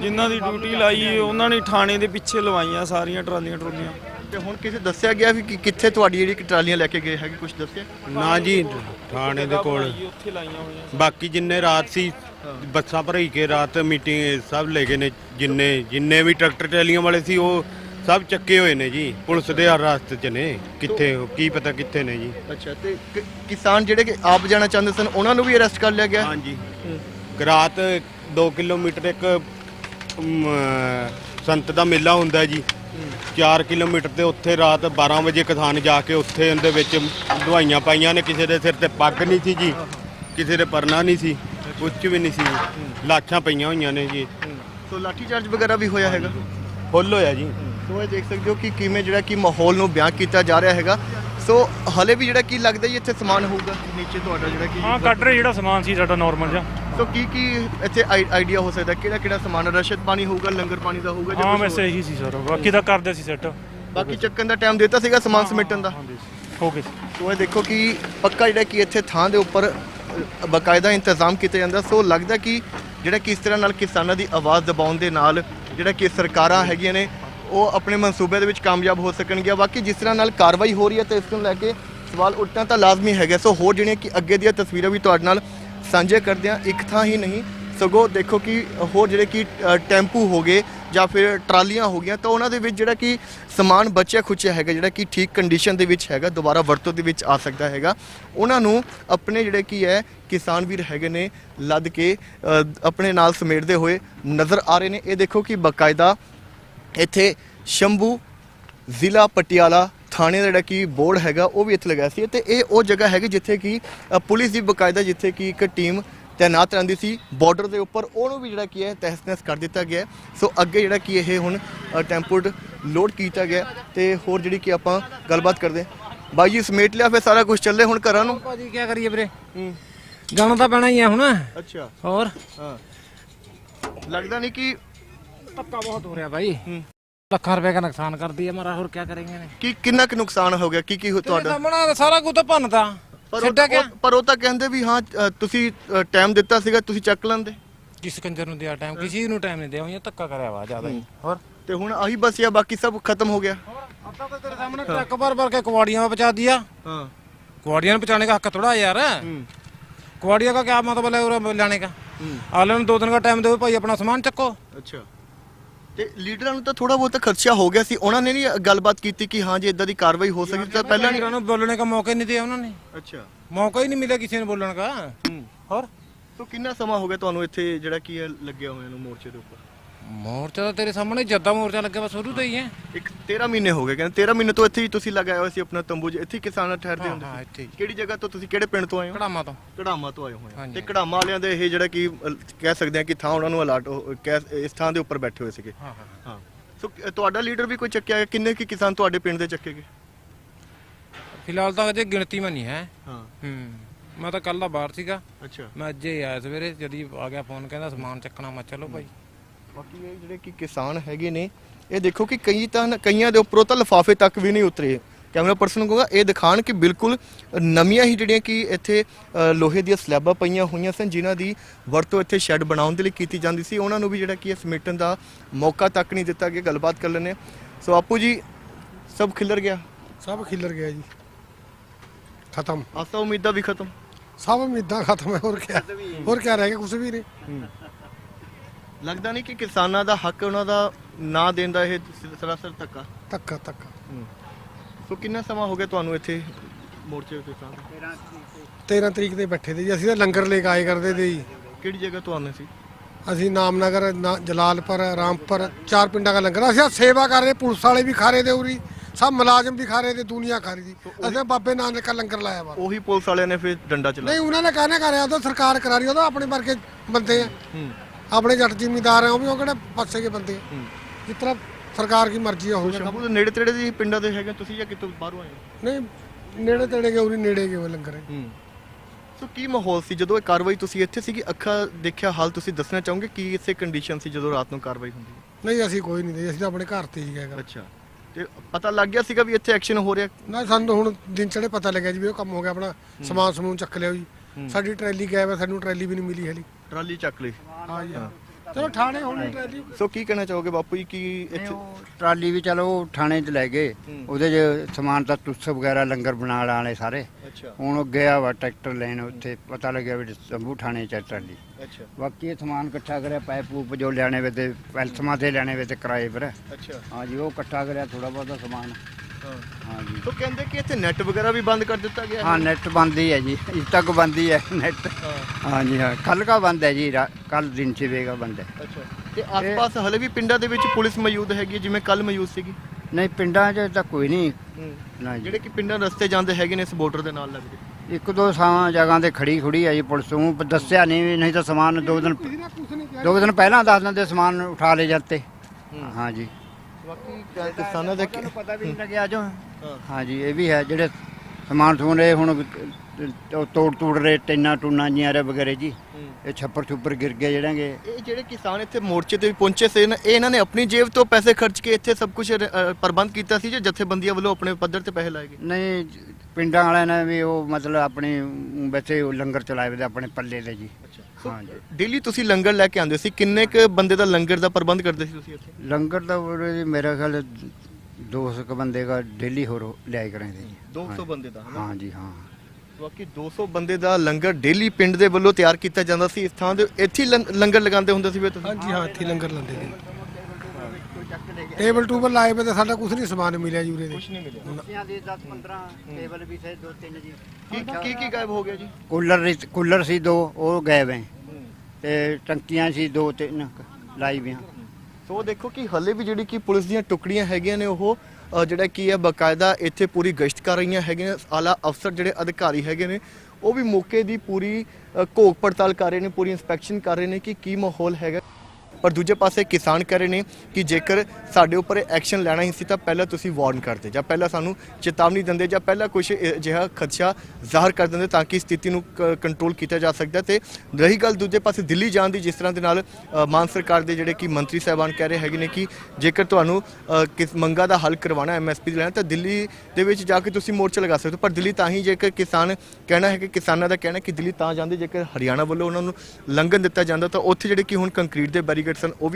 ਜਿਨ੍ਹਾਂ ਦੀ ਡਿਊਟੀ ਲਾਈ ਉਹਨਾਂ ਨੇ ਥਾਣੇ ਦੇ ਪਿੱਛੇ ਲਵਾਈਆਂ ਸਾਰੀਆਂ ਟਰਾਲੀਆਂ ਟਰੋਲੀਆਂ ਤੇ ਹੁਣ ਕਿਸੇ ਦੱਸਿਆ ਗਿਆ ਵੀ ਕਿ ਕਿੱਥੇ ਤੁਹਾਡੀ ਜਿਹੜੀ ਟਰਾਲੀਆਂ ਲੈ ਕੇ ਗਏ ਹੈਗੇ ਕੁਝ ਦੱਸਿਆ? ਨਾ ਜੀ ਥਾਣੇ ਦੇ ਕੋਲ। ਉੱਥੇ ਲਾਈਆਂ ਹੋਈਆਂ ਸੀ। ਬਾਕੀ ਜਿੰਨੇ ਰਾਤ ਸੀ ਬੱਸਾਂ ਭਰਾਈ ਕੇ ਰਾਤ ਮੀਟਿੰਗ ਸਭ ਲੈ ਗਏ ਨੇ ਜਿੰਨੇ ਜਿੰਨੇ ਵੀ ਟਰੈਕਟਰ ਟੈਲੀਆਂ ਵਾਲੇ ਸੀ ਉਹ ਸਭ ਚੱਕੇ ਹੋਏ ਨੇ ਜੀ। ਪੁਲਿਸ ਦੇ ਰਾਸਤੇ 'ਚ ਨੇ ਕਿੱਥੇ ਕੀ ਪਤਾ ਕਿੱਥੇ ਨੇ ਜੀ। ਅੱਛਾ ਤੇ ਕਿਸਾਨ ਜਿਹੜੇ ਕਿ ਆਪ ਜਾਣਾ ਚਾਹੁੰਦੇ ਸਨ ਉਹਨਾਂ ਨੂੰ ਵੀ ਅਰੈਸਟ ਕਰ ਲਿਆ ਗਿਆ? ਹਾਂਜੀ ਰਾਤ 2 ਕਿਲੋਮੀਟਰ ਇੱਕ ਸੰਤ ਦਾ ਮੇਲਾ ਹੁੰਦਾ ਜੀ। 4 ਕਿਲੋਮੀਟਰ ਤੇ ਉੱਥੇ ਰਾਤ 12 ਵਜੇ ਕਿਸਾਨ ਜਾ ਕੇ ਉੱਥੇ ਉਹਦੇ ਵਿੱਚ ਦਵਾਈਆਂ ਪਾਈਆਂ ਨੇ ਕਿਸੇ ਦੇ ਸਿਰ ਤੇ ਪੱਗ ਨਹੀਂ ਸੀ ਜੀ ਕਿਸੇ ਦੇ ਪਰਨਾ ਨਹੀਂ ਸੀ ਕੁਝ ਵੀ ਨਹੀਂ ਸੀ ਲਾਸ਼ਾਂ ਪਈਆਂ ਹੋਈਆਂ ਨੇ ਜੀ। ਸੋ ਲਾਠੀ ਚਾਰਜ ਵਗੈਰਾ ਵੀ ਹੋਇਆ ਹੈਗਾ? ਫੁੱਲ ਹੋਇਆ ਜੀ। ਸੋ ਇਹ ਦੇਖ ਸਕਦੇ ਹੋ ਕਿ ਕਿਵੇਂ ਜਿਹੜਾ ਕਿ ਮਾਹੌਲ ਨੂੰ ਬਿਆਨ ਕੀਤਾ ਜਾ ਰਿਹਾ ਹੈਗਾ। ਸੋ ਹਲੇ ਵੀ ਜਿਹੜਾ ਕੀ ਲੱਗਦਾ ਜੀ ਇੱਥੇ ਸਮਾਨ ਹੋਊਗਾ ਨੀਚੇ ਤੁਹਾਡਾ ਜਿਹੜਾ ਕਿ ਹਾਂ ਕੱਢ ਰਹੇ ਜਿਹੜਾ ਸਮਾਨ ਸੀ ਸਾਡਾ ਨਾਰਮਲ ਜਿਹਾ। ਸੋ ਕੀ ਕੀ ਇੱਥੇ ਆਈਡੀਆ ਹੋ ਸਕਦਾ? ਕਿਹੜਾ ਕਿਹੜਾ ਸਮਾਨ? ਰਸ਼ਦ ਪਾਣੀ ਹੋਊਗਾ ਲੰਗਰ ਪਾਣੀ ਦਾ ਹੋਊਗਾ ਜਾਂ ਹਾਂ ਕੁਛ ਵੈਸੇ? ਇਹੀ ਸੀ ਸਰ ਬਾਕੀ ਤਾਂ ਕਰਦੇ ਸੀ ਸੈੱਟ ਬਾਕੀ ਚੱਕਣ ਦਾ ਟਾਈਮ ਦਿੱਤਾ ਸੀਗਾ ਸਮਾਨ ਸਮੇਟਣ ਦਾ। ਹੋ ਗਏ ਸੀ। ਸੋ। ਇਹ ਦੇਖੋ ਕਿ ਪੱਕਾ ਜਿਹੜਾ ਕਿ ਇੱਥੇ ਥਾਂ ਦੇ ਉੱਪਰ ਅ, ਬਕਾਇਦਾ ਇੰਤਜ਼ਾਮ ਕੀਤਾ ਜਾਂਦਾ। ਸੋ ਲੱਗਦਾ ਕਿ ਜਿਹੜਾ ਕਿ ਇਸ ਤਰ੍ਹਾਂ ਨਾਲ ਕਿਸਾਨਾਂ ਦੀ ਆਵਾਜ਼ ਦਬਾਉਣ ਦੇ ਨਾਲ ਜਿਹੜਾ ਕਿ ਸਰਕਾਰਾਂ ਹੈਗੀਆਂ ਨੇ ਉਹ ਆਪਣੇ ਮਨਸੂਬੇ ਦੇ ਵਿੱਚ ਕਾਮਯਾਬ ਹੋ ਸਕਣਗੇ ਬਾਕੀ ਜਿਸ ਤਰ੍ਹਾਂ ਨਾਲ ਕਾਰਵਾਈ ਹੋ ਰਹੀ ਹੈ ਤੇ ਇਸ ਨੂੰ ਲੈ ਕੇ ਸਵਾਲ ਉੱਠਣਾ ਤਾਂ ਲਾਜ਼ਮੀ ਹੈਗਾ। ਸੋ ਹੋਰ ਜਿਹੜੀਆਂ ਕਿ ਅੱਗੇ ਦੀਆਂ ਤਸਵੀਰਾਂ ਵੀ ਤੁਹਾਡੇ ਨਾਲ ਸਾਂਝੇ ਕਰਦੇ ਹਾਂ, ਇੱਕ ਥਾਂ ਹੀ ਨਹੀਂ। ਸਗੋਂ ਦੇਖੋ ਕਿ ਹੋਰ ਜਿਹੜੇ ਕਿ ਟੈਂਪੂ ਹੋ ਗਏ ਜਾਂ ਫਿਰ ਟਰਾਲੀਆਂ ਹੋ ਗਈਆਂ, ਤਾਂ ਉਹਨਾਂ ਦੇ ਵਿੱਚ ਜਿਹੜਾ ਕਿ ਸਮਾਨ ਬਚਿਆ ਖੁਚਿਆ ਹੈਗਾ, ਜਿਹੜਾ ਕਿ ਠੀਕ ਕੰਡੀਸ਼ਨ ਦੇ ਵਿੱਚ ਹੈਗਾ, ਦੁਬਾਰਾ ਵਰਤੋਂ ਦੇ ਵਿੱਚ ਆ ਸਕਦਾ ਹੈਗਾ। ਉਹਨਾਂ ਨੂੰ ਆਪਣੇ ਜਿਹੜੇ ਕੀ ਹੈ, ਕਿਸਾਨ ਵੀਰ ਹੈਗੇ ਨੇ, ਲੱਦ ਕੇ ਆਪਣੇ ਨਾਲ ਸਮੇਟਦੇ ਹੋਏ ਨਜ਼ਰ ਆ ਰਹੇ ਨੇ। ਇਹ ਦੇਖੋ ਕਿ ਬਕਾਇਦਾ ਇੱਥੇ ਸ਼ੰਭੂ ਜ਼ਿਲ੍ਹਾ ਪਟਿਆਲਾ ਥਾਣੇ ਦਾ ਜਿਹੜਾ ਕਿ ਬੋਰਡ ਹੈਗਾ ਉਹ ਵੀ ਇੱਥੇ ਲਗਾਇਆ ਸੀ ਤੇ ਇਹ ਉਹ ਜਗ੍ਹਾ ਹੈਗੀ ਜਿੱਥੇ ਕਿ ਪੁਲਿਸ ਦੀ ਬਕਾਇਦਾ ਜਿੱਥੇ ਕਿ ਇੱਕ ਟੀਮ ਤੈਨਾਤ ਰਹਿੰਦੀ ਸੀ ਬਾਰਡਰ ਦੇ ਉੱਪਰ ਉਹਨੂੰ ਵੀ ਜਿਹੜਾ ਕੀ ਹੈ ਤਹਿਸ-ਨਹਿਸ ਕਰ ਦਿੱਤਾ ਗਿਆ। ਸੋ ਅੱਗੇ ਜਿਹੜਾ ਕੀ ਇਹ ਹੁਣ ਅ, ਟੈਂਪੋਡ ਲੋਡ ਕੀਤਾ ਗਿਆ ਤੇ ਹੋਰ ਜਿਹੜੀ ਕਿ ਆਪਾਂ ਗੱਲਬਾਤ ਕਰਦੇ। ਬਾਈ ਜੀ ਸਮੇਟ ਲਿਆ ਫਿਰ ਸਾਰਾ ਕੁਝ ਚੱਲੇ ਹੁਣ ਘਰਾਂ ਨੂੰ? ਭਾਜੀ ਕੀ ਕਰੀਏ ਵੀਰੇ? ਜਾਣਾ ਤਾਂ ਪੈਣਾ ਹੀ ਆ ਹੁਣ। ਅੱਛਾ। ਹੋਰ? ਹਾਂ। ਲੱਗਦਾ ਨਹੀਂ ਕਿ ਧੱਕਾ ਬਹੁਤ ਹੋ ਰਿਹਾ ਭਾਈ ਲੱਖਾਂ ਰੁਪਏ ਦਾ ਨੁਕਸਾਨ ਕਰਦੀ ਹੈ ਮਹਾਰਾਜ ਹੋਰ ਕੀ ਕਰੇਂਗੇ ਨੇ ਕੀ ਕਿੰਨਾ ਕੁ ਨੁਕਸਾਨ ਹੋ ਗਿਆ? ਕੀ ਕੀ ਤੁਹਾਡਾ? ਸਾਹਮਣਾ ਸਾਰਾ ਕੁਝ ਤਾਂ ਭੰਨਤਾ। ਪਰ ਪਰ ਉਹ ਤਾਂ ਕਹਿੰਦੇ ਵੀ ਹਾਂ ਤੁਸੀਂ ਟਾਈਮ ਦਿੱਤਾ ਸੀਗਾ ਤੁਸੀਂ ਚੱਕ ਲੈਂਦੇ। ਕਿਸ ਕੰਜਰ ਨੂੰ ਦਿਆ ਟਾਈਮ ਕਿਸੇ ਨੂੰ ਟਾਈਮ ਨਹੀਂ ਦਿਆ ਹੋਇਆ ਧੱਕਾ ਕਰਿਆ ਵਾ ਜ਼ਿਆਦਾ ਹੋਰ? ਤੇ ਹੁਣ ਆਹੀ ਬਸ ਆ ਬਾਕੀ ਸਭ ਖਤਮ ਹੋ ਗਿਆ। ਅੱਧਾ ਤਾਂ ਤੇਰੇ ਸਾਹਮਣੇ ਟਰੱਕ ਭਰ ਭਰ ਕੇ ਕੁਵਾੜੀਆਂ ਪਚਾ ਦਿਆ ਹਾਂ। ਕੁਵਾੜੀਆਂ ਨੂੰ ਪਚਾਣੇ ਦਾ ਹੱਕ ਥੋੜਾ ਯਾਰ। ਕੁਵਾੜੀਆਂ ਦਾ ਕੀ ਮਤਲਬ ਹੈ ਉਹ ਲਾਣੇ ਦਾ? ਅਗਲੇ ਨੂੰ ਦੋ ਦਿਨ ਦਾ ਟਾਈਮ ਦਿਓ ਭਾਈ ਆਪਣਾ ਸਮਾਨ ਚੱਕੋ। ਅੱਛਾ। ਤੇ ਲੀਡਰਾਂ ਨੂੰ ਤਾਂ ਥੋੜਾ ਬਹੁਤ ਖਰਚਾ ਹੋ ਗਿਆ ਸੀ। ਉਹਨਾਂ ਨੇ ਨਹੀਂ ਗੱਲਬਾਤ ਕੀਤੀ ਕਿ ਹਾਂ ਜੇ ਇਦਾਂ ਦੀ ਕਾਰਵਾਈ ਹੋ ਸਕੀ ਤਾਂ ਪਹਿਲਾਂ ਨਹੀਂ ਨੂੰ ਬੋਲਣੇ ਦਾ ਮੌਕਾ ਹੀ ਨਹੀਂ ਦਿਆ ਉਹਨਾਂ ਨੇ। ਅੱਛਾ। ਮੌਕਾ ਹੀ ਨਹੀਂ ਮਿਲਿਆ ਕਿਸੇ ਨੂੰ ਬੋਲਣ ਦਾ। ਹੋਰ? ਤੋ ਕਿੰਨਾ ਸਮਾਂ ਹੋ ਗਿਆ ਤੁਹਾਨੂੰ ਇੱਥੇ ਜਿਹੜਾ ਕੀ ਹੈ ਲੱਗਿਆ ਹੋਇਆ ਨੂੰ ਮੋਰਚੇ ਦੇ ਉੱਪਰ? ਮੋਰਚਾ ਤਾਂ ਤੇਰੇ ਸਾਹਮਣੇ ਜੱਦਾ ਮੋਰਚਾ ਲੱਗਿਆ ਵਾ ਸ਼ੁਰੂ ਤੋਂ ਹੀ ਹੈ ਇੱਕ 13 ਮਹੀਨੇ ਹੋ ਗਏ ਕਹਿੰਦੇ 13 ਮਹੀਨੇ ਤੋਂ ਇੱਥੇ ਹੀ ਤੁਸੀਂ ਲਗਾਏ ਹੋਏ ਸੀ ਆਪਣਾ ਤੰਬੂ ਜੀ ਇੱਥੇ ਹੀ ਕਿਸਾਨ ਠਹਿਰਦੇ ਹੁੰਦੇ ਹਾਂ ਇੱਥੇ ਕਿਹੜੀ ਜਗ੍ਹਾ ਤੋਂ ਤੁਸੀਂ ਕਿਹੜੇ ਪਿੰਡ ਤੋਂ ਆਏ ਹੋ ਕੜਾਮਾ ਤੋਂ ਕੜਾਮਾ ਤੋਂ ਆਏ ਹੋਏ ਹੋ ਤੇ ਕੜਾਮਾ ਵਾਲਿਆਂ ਦੇ ਇਹ ਜਿਹੜਾ ਕਿ ਕਹਿ ਸਕਦੇ ਆ ਕਿ ਥਾਂ ਉਹਨਾਂ ਨੂੰ ਅਲਾਟ ਇਸ ਥਾਂ ਦੇ ਉੱਪਰ ਬੈਠੇ ਹੋਏ ਸੀਗੇ ਹਾਂ ਹਾਂ ਸੋ ਤੁਹਾਡਾ ਲੀਡਰ ਵੀ ਕੋਈ ਚੱਕਿਆ ਗਿਆ ਕਿੰਨੇ ਕੀ ਕਿਸਾਨ ਤੁਹਾਡੇ ਪਿੰਡ ਦੇ ਚੱਕੇ ਗਏ ਫਿਲਹਾਲ ਤਾਂ ਅਜੇ ਗਿਣਤੀ ਮੈਂ ਨਹੀਂ ਹੈ ਹਾਂ ਹੂੰ ਮੈਂ ਤਾਂ ਕੱਲ ਦਾ ਬਾਹਰ ਸੀਗਾ ਅੱਛਾ ਮੈਂ ਅੱਜ ਹੀ ਆਇਆ ਸਵੇਰੇ ਜਦੀ ਆ ਗਿਆ ਫੋਨ ਕਹਿੰਦਾ ਸਮਾਨ ਚੱਕਣਾ ਮੈਂ ਚਲੋ ਭਾਈ ਬਾਕੀ ਇਹ ਜਿਹੜੇ ਕਿ ਕਿਸਾਨ ਹੈਗੇ ਨੇ ਇਹ ਦੇਖੋ ਕਿ ਕਈ ਤਾਂ ਕਈਆਂ ਦੇ ਉੱਪਰੋਂ ਤਾਂ ਲਫਾਫੇ ਤੱਕ ਵੀ ਨਹੀਂ ਉਤਰੇ। ਕੈਮਰਾ ਪਰਸਨ ਨੂੰ ਕਹੂੰਗਾ ਇਹ ਦਿਖਾਣ ਕਿ ਬਿਲਕੁਲ ਨਵੀਆਂ ਹੀ ਜਿਹੜੀਆਂ ਕਿ ਇੱਥੇ ਲੋਹੇ ਦੀਆਂ ਸਲੈਬਾਂ ਪਈਆਂ ਹੋਈਆਂ ਸਨ ਜਿਨ੍ਹਾਂ ਦੀ ਵਰਤੋਂ ਇੱਥੇ ਸ਼ੈੱਡ ਬਣਾਉਣ ਦੇ ਲਈ ਕੀਤੀ ਜਾਂਦੀ ਸੀ। ਉਹਨਾਂ ਨੂੰ ਵੀ ਜਿਹੜਾ ਕਿ ਇਹ ਸਮੇਟਣ ਦਾ ਮੌਕਾ ਤੱਕ ਨਹੀਂ ਦਿੱਤਾ ਗਿਆ। ਗੱਲਬਾਤ ਕਰ ਹਾਂ। ਸੋ ਆਪੂ ਜੀ ਸਭ ਖਿਲਰ ਗਿਆ? ਸਭ ਖਿਲਰ ਗਿਆ ਜੀ। ਖਤਮ। ਆਸਾ ਉਮੀਦਾਂ ਵੀ ਖਤਮ। ਸਭ ਉਮੀਦਾਂ ਖਤਮ ਹੈ ਹੋਰ ਕਿਆ? ਹੋਰ ਕਿਆ ਰਹਿ ਗਿਆ? ਕੁਝ ਵੀ ਨਹੀਂ। ਲੱਗਦਾ ਨਹੀਂ ਕਿ ਕਿਸਾਨਾਂ ਦਾ ਹੱਕ ਉਹਨਾਂ ਦਾ ਨਾ ਦੇਣ ਦਾ ਇਹ ਸਰਾਸਰ ਧੱਕਾ? ਧੱਕਾ ਧੱਕਾ। ਸੋ ਕਿੰਨਾ ਸਮਾਂ ਹੋ ਗਿਆ ਤੁਹਾਨੂੰ ਇੱਥੇ ਮੋਰਚੇ ਤੇ ਸਾਹ 13 ਤਰੀਕ ਦੇ ਬੈਠੇ ਤੇ ਜੀ। ਅਸੀਂ ਤਾਂ ਲੰਗਰ ਲੈ ਕੇ ਆਏ ਕਰਦੇ ਤੇ ਜੀ। ਕਿਹੜੀ ਜਗ੍ਹਾ ਤੋਂ ਆਉਂਦੇ ਸੀ? ਅਸੀਂ ਨਾਮਨਗਰ ਨਾ- ਜਲਾਲਪੁਰ ਰਾਮਪੁਰ ਚਾਰ ਪਿੰਡਾਂ ਦਾ ਲੰਗਰ। ਅਸੀਂ ਸੇਵਾ ਕਰ ਰਹੇ ਪੁਲਿਸ ਵਾਲੇ ਵੀ ਖਾ ਰਹੇ ਤੇ ਉਰੀ ਸਭ ਮੁਲਾਜ਼ਮ ਵੀ ਖਾ ਰਹੇ ਤੇ ਦੁਨੀਆ ਖਾ ਰਹੀ ਸੀ। ਅਸੀਂ ਬਾਬੇ ਨਾਨਕ ਦਾ ਲੰਗਰ ਲਾਇਆ ਵਾ। ਉਹੀ ਪੁਲਿਸ ਵਾਲਿਆਂ ਨੇ ਫਿਰ ਡੰਡਾ ਨਹੀਂ ਚਲਾਇਆ ਉਹਨਾਂ ਨੇ ਕਹਿਣਾ ਕਰਿਆ ਉਹ ਤਾਂ ਸਰਕਾਰ ਕਰਾ ਰਹੀ ਉਹ ਤਾਂ ਆਪਣੇ ਵਰਗੇ ਬੰਦੇ ਆ। ਆਪਣੇ ਜੱਟ ਜ਼ਿਮੀਂਦਾਰ ਆ ਉਹ ਵੀ ਉਹ ਕਿਹੜੇ ਪਾਸੇ ਕੇ ਬੰਦੇ ਆ। ਜਿਸ ਤਰ੍ਹਾਂ ਸਰਕਾਰ ਦੀ ਮਰਜ਼ੀ ਆ ਸ਼ੰਭੂ ਦੇ ਨੇੜੇ ਤੇੜੇ ਦੇ ਪਿੰਡਾਂ ਦੇ ਹੈਗੇ ਤੁਸੀਂ ਜਾਂ ਕਿਤੋਂ ਬਾਹਰੋਂ ਆਏ ਹੋ? ਨਹੀਂ ਨੇੜੇ ਤੇੜੇ ਕੇ ਉਰੀ ਨੇੜੇ ਉਹ ਲੰਗਰ। ਹੈ। ਸੋ ਕੀ ਮਾਹੌਲ ਸੀ ਜਦੋਂ ਇਹ ਕਾਰਵਾਈ ਤੁਸੀਂ ਇੱਥੇ ਸੀਗੀ? ਅੱਖਾਂ ਦੇਖਿਆ ਹਾਲ ਤੁਸੀਂ ਦੱਸਣਾ ਚਾਹੋਗੇ? ਕੀ ਇਸੇ ਕੰਡੀਸ਼ਨ ਸੀ ਜਦੋਂ ਰਾਤ ਨੂੰ ਕਾਰਵਾਈ ਹੁੰਦੀ? ਹੈ ਨਹੀਂ ਅਸੀਂ ਕੋਈ ਨਹੀਂ ਦੇ ਅਸੀਂ ਤਾਂ ਆਪਣੇ ਘਰ ਤੇ ਹੀ ਗਏ ਕਰ ਅੱਛਾ। ਤੇ ਪਤਾ ਲੱਗ ਗਿਆ ਸੀਗਾ ਵੀ ਇੱਥੇ ਐਕਸ਼ਨ ਹੋ ਰਿਹਾ? ਨਾ ਸਾਨੂੰ ਹੁਣ ਦਿਨ ਚੜੇ ਪਤਾ ਲੱਗਿਆ ਜੀ ਵੀ ਉਹ ਕੰਮ ਹੋ ਗਿਆ ਆਪਣਾ ਸਮਾਨ ਸਮੂਨ ਚੱਕ ਲਿਆ ਜੀ। ਸਾਡੀ ਟਰੈਲੀ ਗਾਇਬ ਹੈ ਸਾਨੂੰ ਟਰੈਲੀ ਵੀ ਨਹੀਂ ਮਿਲੀ ਹਲੀ ਟਰਾਲੀ ਚੱਕ ਲਈ। ਹਾਂ। ਜੀ ਚਲੋ ਥਾਣੇ ਹੋਣੀ ਟਰੈਲੀ ਸੋ ਕੀ ਕਹਿਣਾ ਚਾਹੋਗੇ ਬਾਪੂ ਜੀ ਕਿ ਇੱਥੇ ਟਰਾਲੀ ਵੀ ਚਲੋ ਥਾਣੇ 'ਚ ਲੈ ਗਏ। ਉਹਦੇ 'ਚ ਸਮਾਨ ਤਾਂ ਤੁੱਸ ਵਗੈਰਾ ਲੰਗਰ ਬਣਾਉਣ ਵਾਲੇ ਸਾਰੇ। ਅੱਛਾ। ਹੁਣ ਉਹ ਗਿਆ ਵਾ ਟਰੈਕਟਰ ਲੈਣ ਉੱਥੇ ਪਤਾ ਲੱਗਿਆ ਵੀ ਸੰਭੂ ਥਾਣੇ 'ਚ ਹੈ ਟਰਾਲੀ। ਅੱਛਾ। ਬਾਕੀ ਇਹ ਸਮਾਨ ਇਕੱਠਾ ਕਰਿਆ ਪਾਈਪ ਪੂਪ ਜੋ ਲੈਣੇ ਵੇ ਤੇ ਪੈਲਸਮਾਂ ਤੇ ਲੈਣੇ ਵੇ ਤੇ ਕਿਰਾਏ ਪਰ। ਅੱਛਾ। ਹਾਂਜੀ ਉਹ ਇਕੱਠਾ ਕਰਿਆ ਥੋੜਾ ਬਹੁਤਾ ਸਮਾਨ। ਹਾਂਜੀ। ਸੋ ਕਹਿੰਦੇ ਕਿ ਇੱਥੇ ਨੈਟ ਵਗੈਰਾ ਵੀ ਬੰਦ ਕਰ ਦਿੱਤਾ ਗਿਆ ਹੈ। ਹਾਂ ਨੈਟ ਬੰਦ ਹੀ ਹੈ ਜੀ। ਇਸ ਤੱਕ ਬੰਦ ਹੀ ਹੈ ਨੈਟ ਹਾਂਜੀ ਹਾਂ। ਕੱਲ ਕਾ ਬੰਦ ਹੈ ਜੀ ਕੱਲ ਦਿਨ ਚਵੇਗਾ ਬੰਦ ਹੈ। ਅੱਛਾ। ਤੇ ਆਸ-ਪਾਸ ਹਲੇ ਵੀ ਪਿੰਡਾਂ ਦੇ ਵਿੱਚ ਪੁਲਿਸ ਮੌਜੂਦ ਹੈਗੀ ਜਿਵੇਂ ਕੱਲ ਮੌਜੂਦ ਸੀਗੀ? ਨਹੀਂ ਪਿੰਡਾਂ 'ਚ ਤਾਂ ਕੋਈ ਨਹੀਂ। ਨਾ ਜੀ। ਜਿਹੜੇ ਕਿ ਪਿੰਡਾਂ ਰਸਤੇ ਜਾਂਦੇ ਹੈਗੇ ਨੇ ਇਸ ਬਾਰਡਰ ਦੇ ਨਾਲ ਲੱਗਦੇ। ਇੱਕ ਦੋ ਥਾਂ ਜਗ੍ਹਾ ਤੇ ਖੜੀ ਖੁੜੀ ਹੈ ਜੀ ਪੁਲਿਸ ਨੂੰ। ਦੱਸਿਆ ਨਹੀਂ ਵੀ ਨਹੀਂ ਤਾਂ ਸਮਾਨ ਦੋ ਦਿਨ ਦੋ ਦਿਨ ਪਹਿਲਾਂ ਦੱਸ ਦਿੰਦੇ ਸਮਾਨ ਉਠਾ ਲੈ ਜਾਂਦੇ। ਹਾਂ ਜੀ। ਕਿਸਾਨਾਂ ਦਾ ਤੁਹਾਨੂੰ ਪਤਾ ਵੀ ਨਹੀਂ ਲੱਗਿਆ ਜੋ ਹਾਂ। ਜੀ ਇਹ ਵੀ ਹੈ ਜਿਹੜੇ ਸਮਾਨ ਸਮੂਨ ਇਹ ਹੁਣ ਉਹ ਤੋੜ ਤੋੜ ਰਹੇ ਟੈਨਾ ਟੂਨਾ ਜੀਆਂ ਰੇ ਵਗੈਰੇ ਜੀ। ਇਹ ਛੱਪਰ ਛੁੱਪਰ ਗਿਰ ਗਏ ਜਿਹੜਾਂਗੇ। ਇਹ ਜਿਹੜੇ ਕਿਸਾਨ ਇੱਥੇ ਮੋਰਚੇ ਤੇ ਪਹੁੰਚੇ ਸੀ ਨਾ, ਇਹ ਇਹਨਾਂ ਨੇ ਆਪਣੀ ਜੇਬ ਤੋਂ ਪੈਸੇ ਖਰਚ ਕੇ ਇੱਥੇ ਸਭ ਕੁਝ ਪ੍ਰਬੰਧ ਕੀਤਾ ਸੀ ਜਾਂ ਜਥੇਬੰਦੀਆਂ ਵੱਲੋਂ ਆਪਣੇ ਪੱਧਰ ਤੇ ਪੈਸੇ ਲਾਏ ਗਏ? ਨਹੀਂ ਪਿੰਡਾਂ ਵਾਲਿਆਂ ਨੇ ਵੀ ਉਹ ਮਤਲਬ ਆਪਣੇ ਵੈਸੇ ਉਹ ਲੰਗਰ ਚਲਾਏ ਵੇ ਆਪਣੇ ਪੱਲੇ ਦੇ ਜੀ। ਹਾਂ ਜੀ। ਡੇਲੀ ਤੁਸੀਂ ਲੰਗਰ ਲੈ ਕੇ ਆਉਂਦੇ ਸੀ ਕਿੰਨੇ ਕ ਬੰਦੇ ਦਾ ਲੰਗਰ ਦਾ ਪ੍ਰਬੰਧ ਕਰਦੇ ਸੀ ਤੁਸੀਂ ਇੱਥੇ? ਲੰਗਰ ਦਾ ਉਰੇ ਜੀ ਮੇਰਾ ਖਿਆਲ 200 ਕ ਬੰਦੇ ਦਾ ਡੇਲੀ ਹੋਰ ਲਿਆਈ ਕਰਾਂਗੇ ਜੀ। 200 ਬੰਦੇ ਦਾ ਹਾਂ ਜੀ ਹਾਂ। ਬਾਕੀ 200 ਬੰਦੇ ਦਾ ਲੰਗਰ ਡੇਲੀ ਪਿੰਡ ਦੇ ਵੱਲੋਂ ਤਿਆਰ ਕੀਤਾ ਜਾਂਦਾ ਸੀ ਇਸ ਥਾਂ ਦੇ ਇੱਥੇ ਲੰਗਰ ਲਗਾਉਂਦੇ ਹੁੰਦੇ ਸੀ ਫਿਰ ਤੁਸੀਂ? ਹਾਂਜੀ ਹਾਂ ਇੱਥੇ ਲੰਗਰ ਲਾਉਂਦੇ ਨੇ। ਟੇਬਲ ਟੂਬਲ ਲਾਏ ਪਏ ਤੇ ਸਾਡਾ ਕੁਝ ਨਹੀਂ ਸਮਾਨ ਮਿਲਿਆ ਜੀ ਉਰੇ ਦੇ। ਕੁਝ ਨਹੀਂ ਮਿਲਿਆ। ਦੀ 10 15 ਟੇਬਲ ਵੀ ਸੇ ਦੋ ਤਿੰਨ ਜੀ। ਕੀ ਕੀ ਕੀ ਗਾਇਬ ਹੋ ਗਿਆ ਜੀ? ਕੂਲਰ ਸੀ- ਕੂਲਰ ਸੀ ਦੋ ਉਹ ਗਏ ਵੇ ਤੇ ਟੰਕੀਆਂ ਸੀ ਦੋ ਤਿੰਨ ਲਾਈ ਵੀਆਂ। ਸੋ ਦੇਖੋ ਕਿ ਹੱਲੇ ਵੀ ਜਿਹੜੀ ਕਿ ਪੁਲਿਸ ਦੀਆਂ ਟੁਕੜੀਆਂ ਹੈਗੀਆਂ ਨੇ ਉਹ ਅ, ਜਿਹੜਾ ਕੀ ਹੈ ਬਕਾਇਦਾ ਇੱਥੇ ਪੂਰੀ ਗਸ਼ਤ ਕਰ ਰਹੀਆਂ ਹੈਗੀਆਂ ਨੇ। ਆਲਾ ਅਫਸਰ ਜਿਹੜੇ ਅਧਿਕਾਰੀ ਹੈਗੇ ਨੇ ਉਹ ਵੀ ਮੌਕੇ ਦੀ ਪੂਰੀ ਅ, ਘੋਖ ਪੜਤਾਲ ਕਰ ਰਹੇ ਨੇ ਪੂਰੀ ਇਨਸਪੈਕਸ਼ਨ ਕਰ ਰਹੇ ਨੇ ਕਿ ਕੀ ਮਾਹੌਲ ਹੈਗਾ। ਪਰ ਦੂਜੇ ਪਾਸੇ ਕਿਸਾਨ ਕਹਿ ਰਹੇ ਨੇ ਕਿ ਜੇਕਰ ਸਾਡੇ ਉੱਪਰ ਐਕਸ਼ਨ ਲੈਣਾ ਹੀ ਸੀ ਤਾਂ ਪਹਿਲਾਂ ਤੁਸੀਂ ਵਾਰਨ ਕਰਦੇ ਜਾਂ ਪਹਿਲਾਂ ਸਾਨੂੰ ਚੇਤਾਵਨੀ ਦਿੰਦੇ ਜਾਂ ਪਹਿਲਾਂ ਕੁਝ ਅਜਿਹਾ ਖਦਸ਼ਾ ਜ਼ਾਹਰ ਕਰ ਦਿੰਦੇ ਤਾਂ ਕਿ ਸਥਿਤੀ ਨੂੰ ਕੰਟਰੋਲ ਕੀਤਾ ਜਾ ਸਕਦਾ ਤੇ ਰਹੀ ਗੱਲ ਦੂਜੇ ਪਾਸੇ ਦਿੱਲੀ ਜਾਣ ਦੀ ਜਿਸ ਤਰ੍ਹਾਂ ਦੇ ਨਾਲ ਮਾਨ ਸਰਕਾਰ ਦੇ ਜਿਹੜੇ ਕਿ ਮੰਤਰੀ ਸਾਹਿਬਾਨ ਕਹਿ ਰਹੇ ਹੈਗੇ ਨੇ ਕਿ ਜੇਕਰ ਤੁਹਾਨੂੰ ਕਿਸ ਮੰਗਾ ਦਾ ਹੱਲ ਕਰਵਾਉਣਾ ਐਮਐਸਪੀ ਦੀ ਲੈਣਾ ਤਾਂ ਦਿੱਲੀ ਦੇ ਵਿੱਚ ਜਾ ਕੇ ਤੁਸੀਂ ਮੋਰਚਾ ਲਗਾ ਸਕਦੇ ਹੋ। ਪਰ ਦਿੱਲੀ ਤਾਂ ਹੀ ਜੇਕਰ ਕਿਸਾਨ ਕਹਿਣਾ ਹੈ ਕਿ ਕਿਸਾਨਾਂ ਦਾ ਕਹਿਣਾ ਕਿ ਦਿੱਲੀ ਤਾਂ ਜਾਂਦੇ ਜੇਕਰ ਹਰਿਆਣਾ ਵੱਲੋਂ ਉਹਨਾਂ ਨੂੰ ਲੰਘਣ ਦਿੱਤਾ ਜਾਂਦਾ ਤਾਂ ਉੱਥੇ ਜਿਹੜੇ ਕਿ ਹੁਣ ਕੰਕਰੀਟ ਦੇ ਬੈਰੀਕੇਡ ਸਨ ਉਹ ਵੀ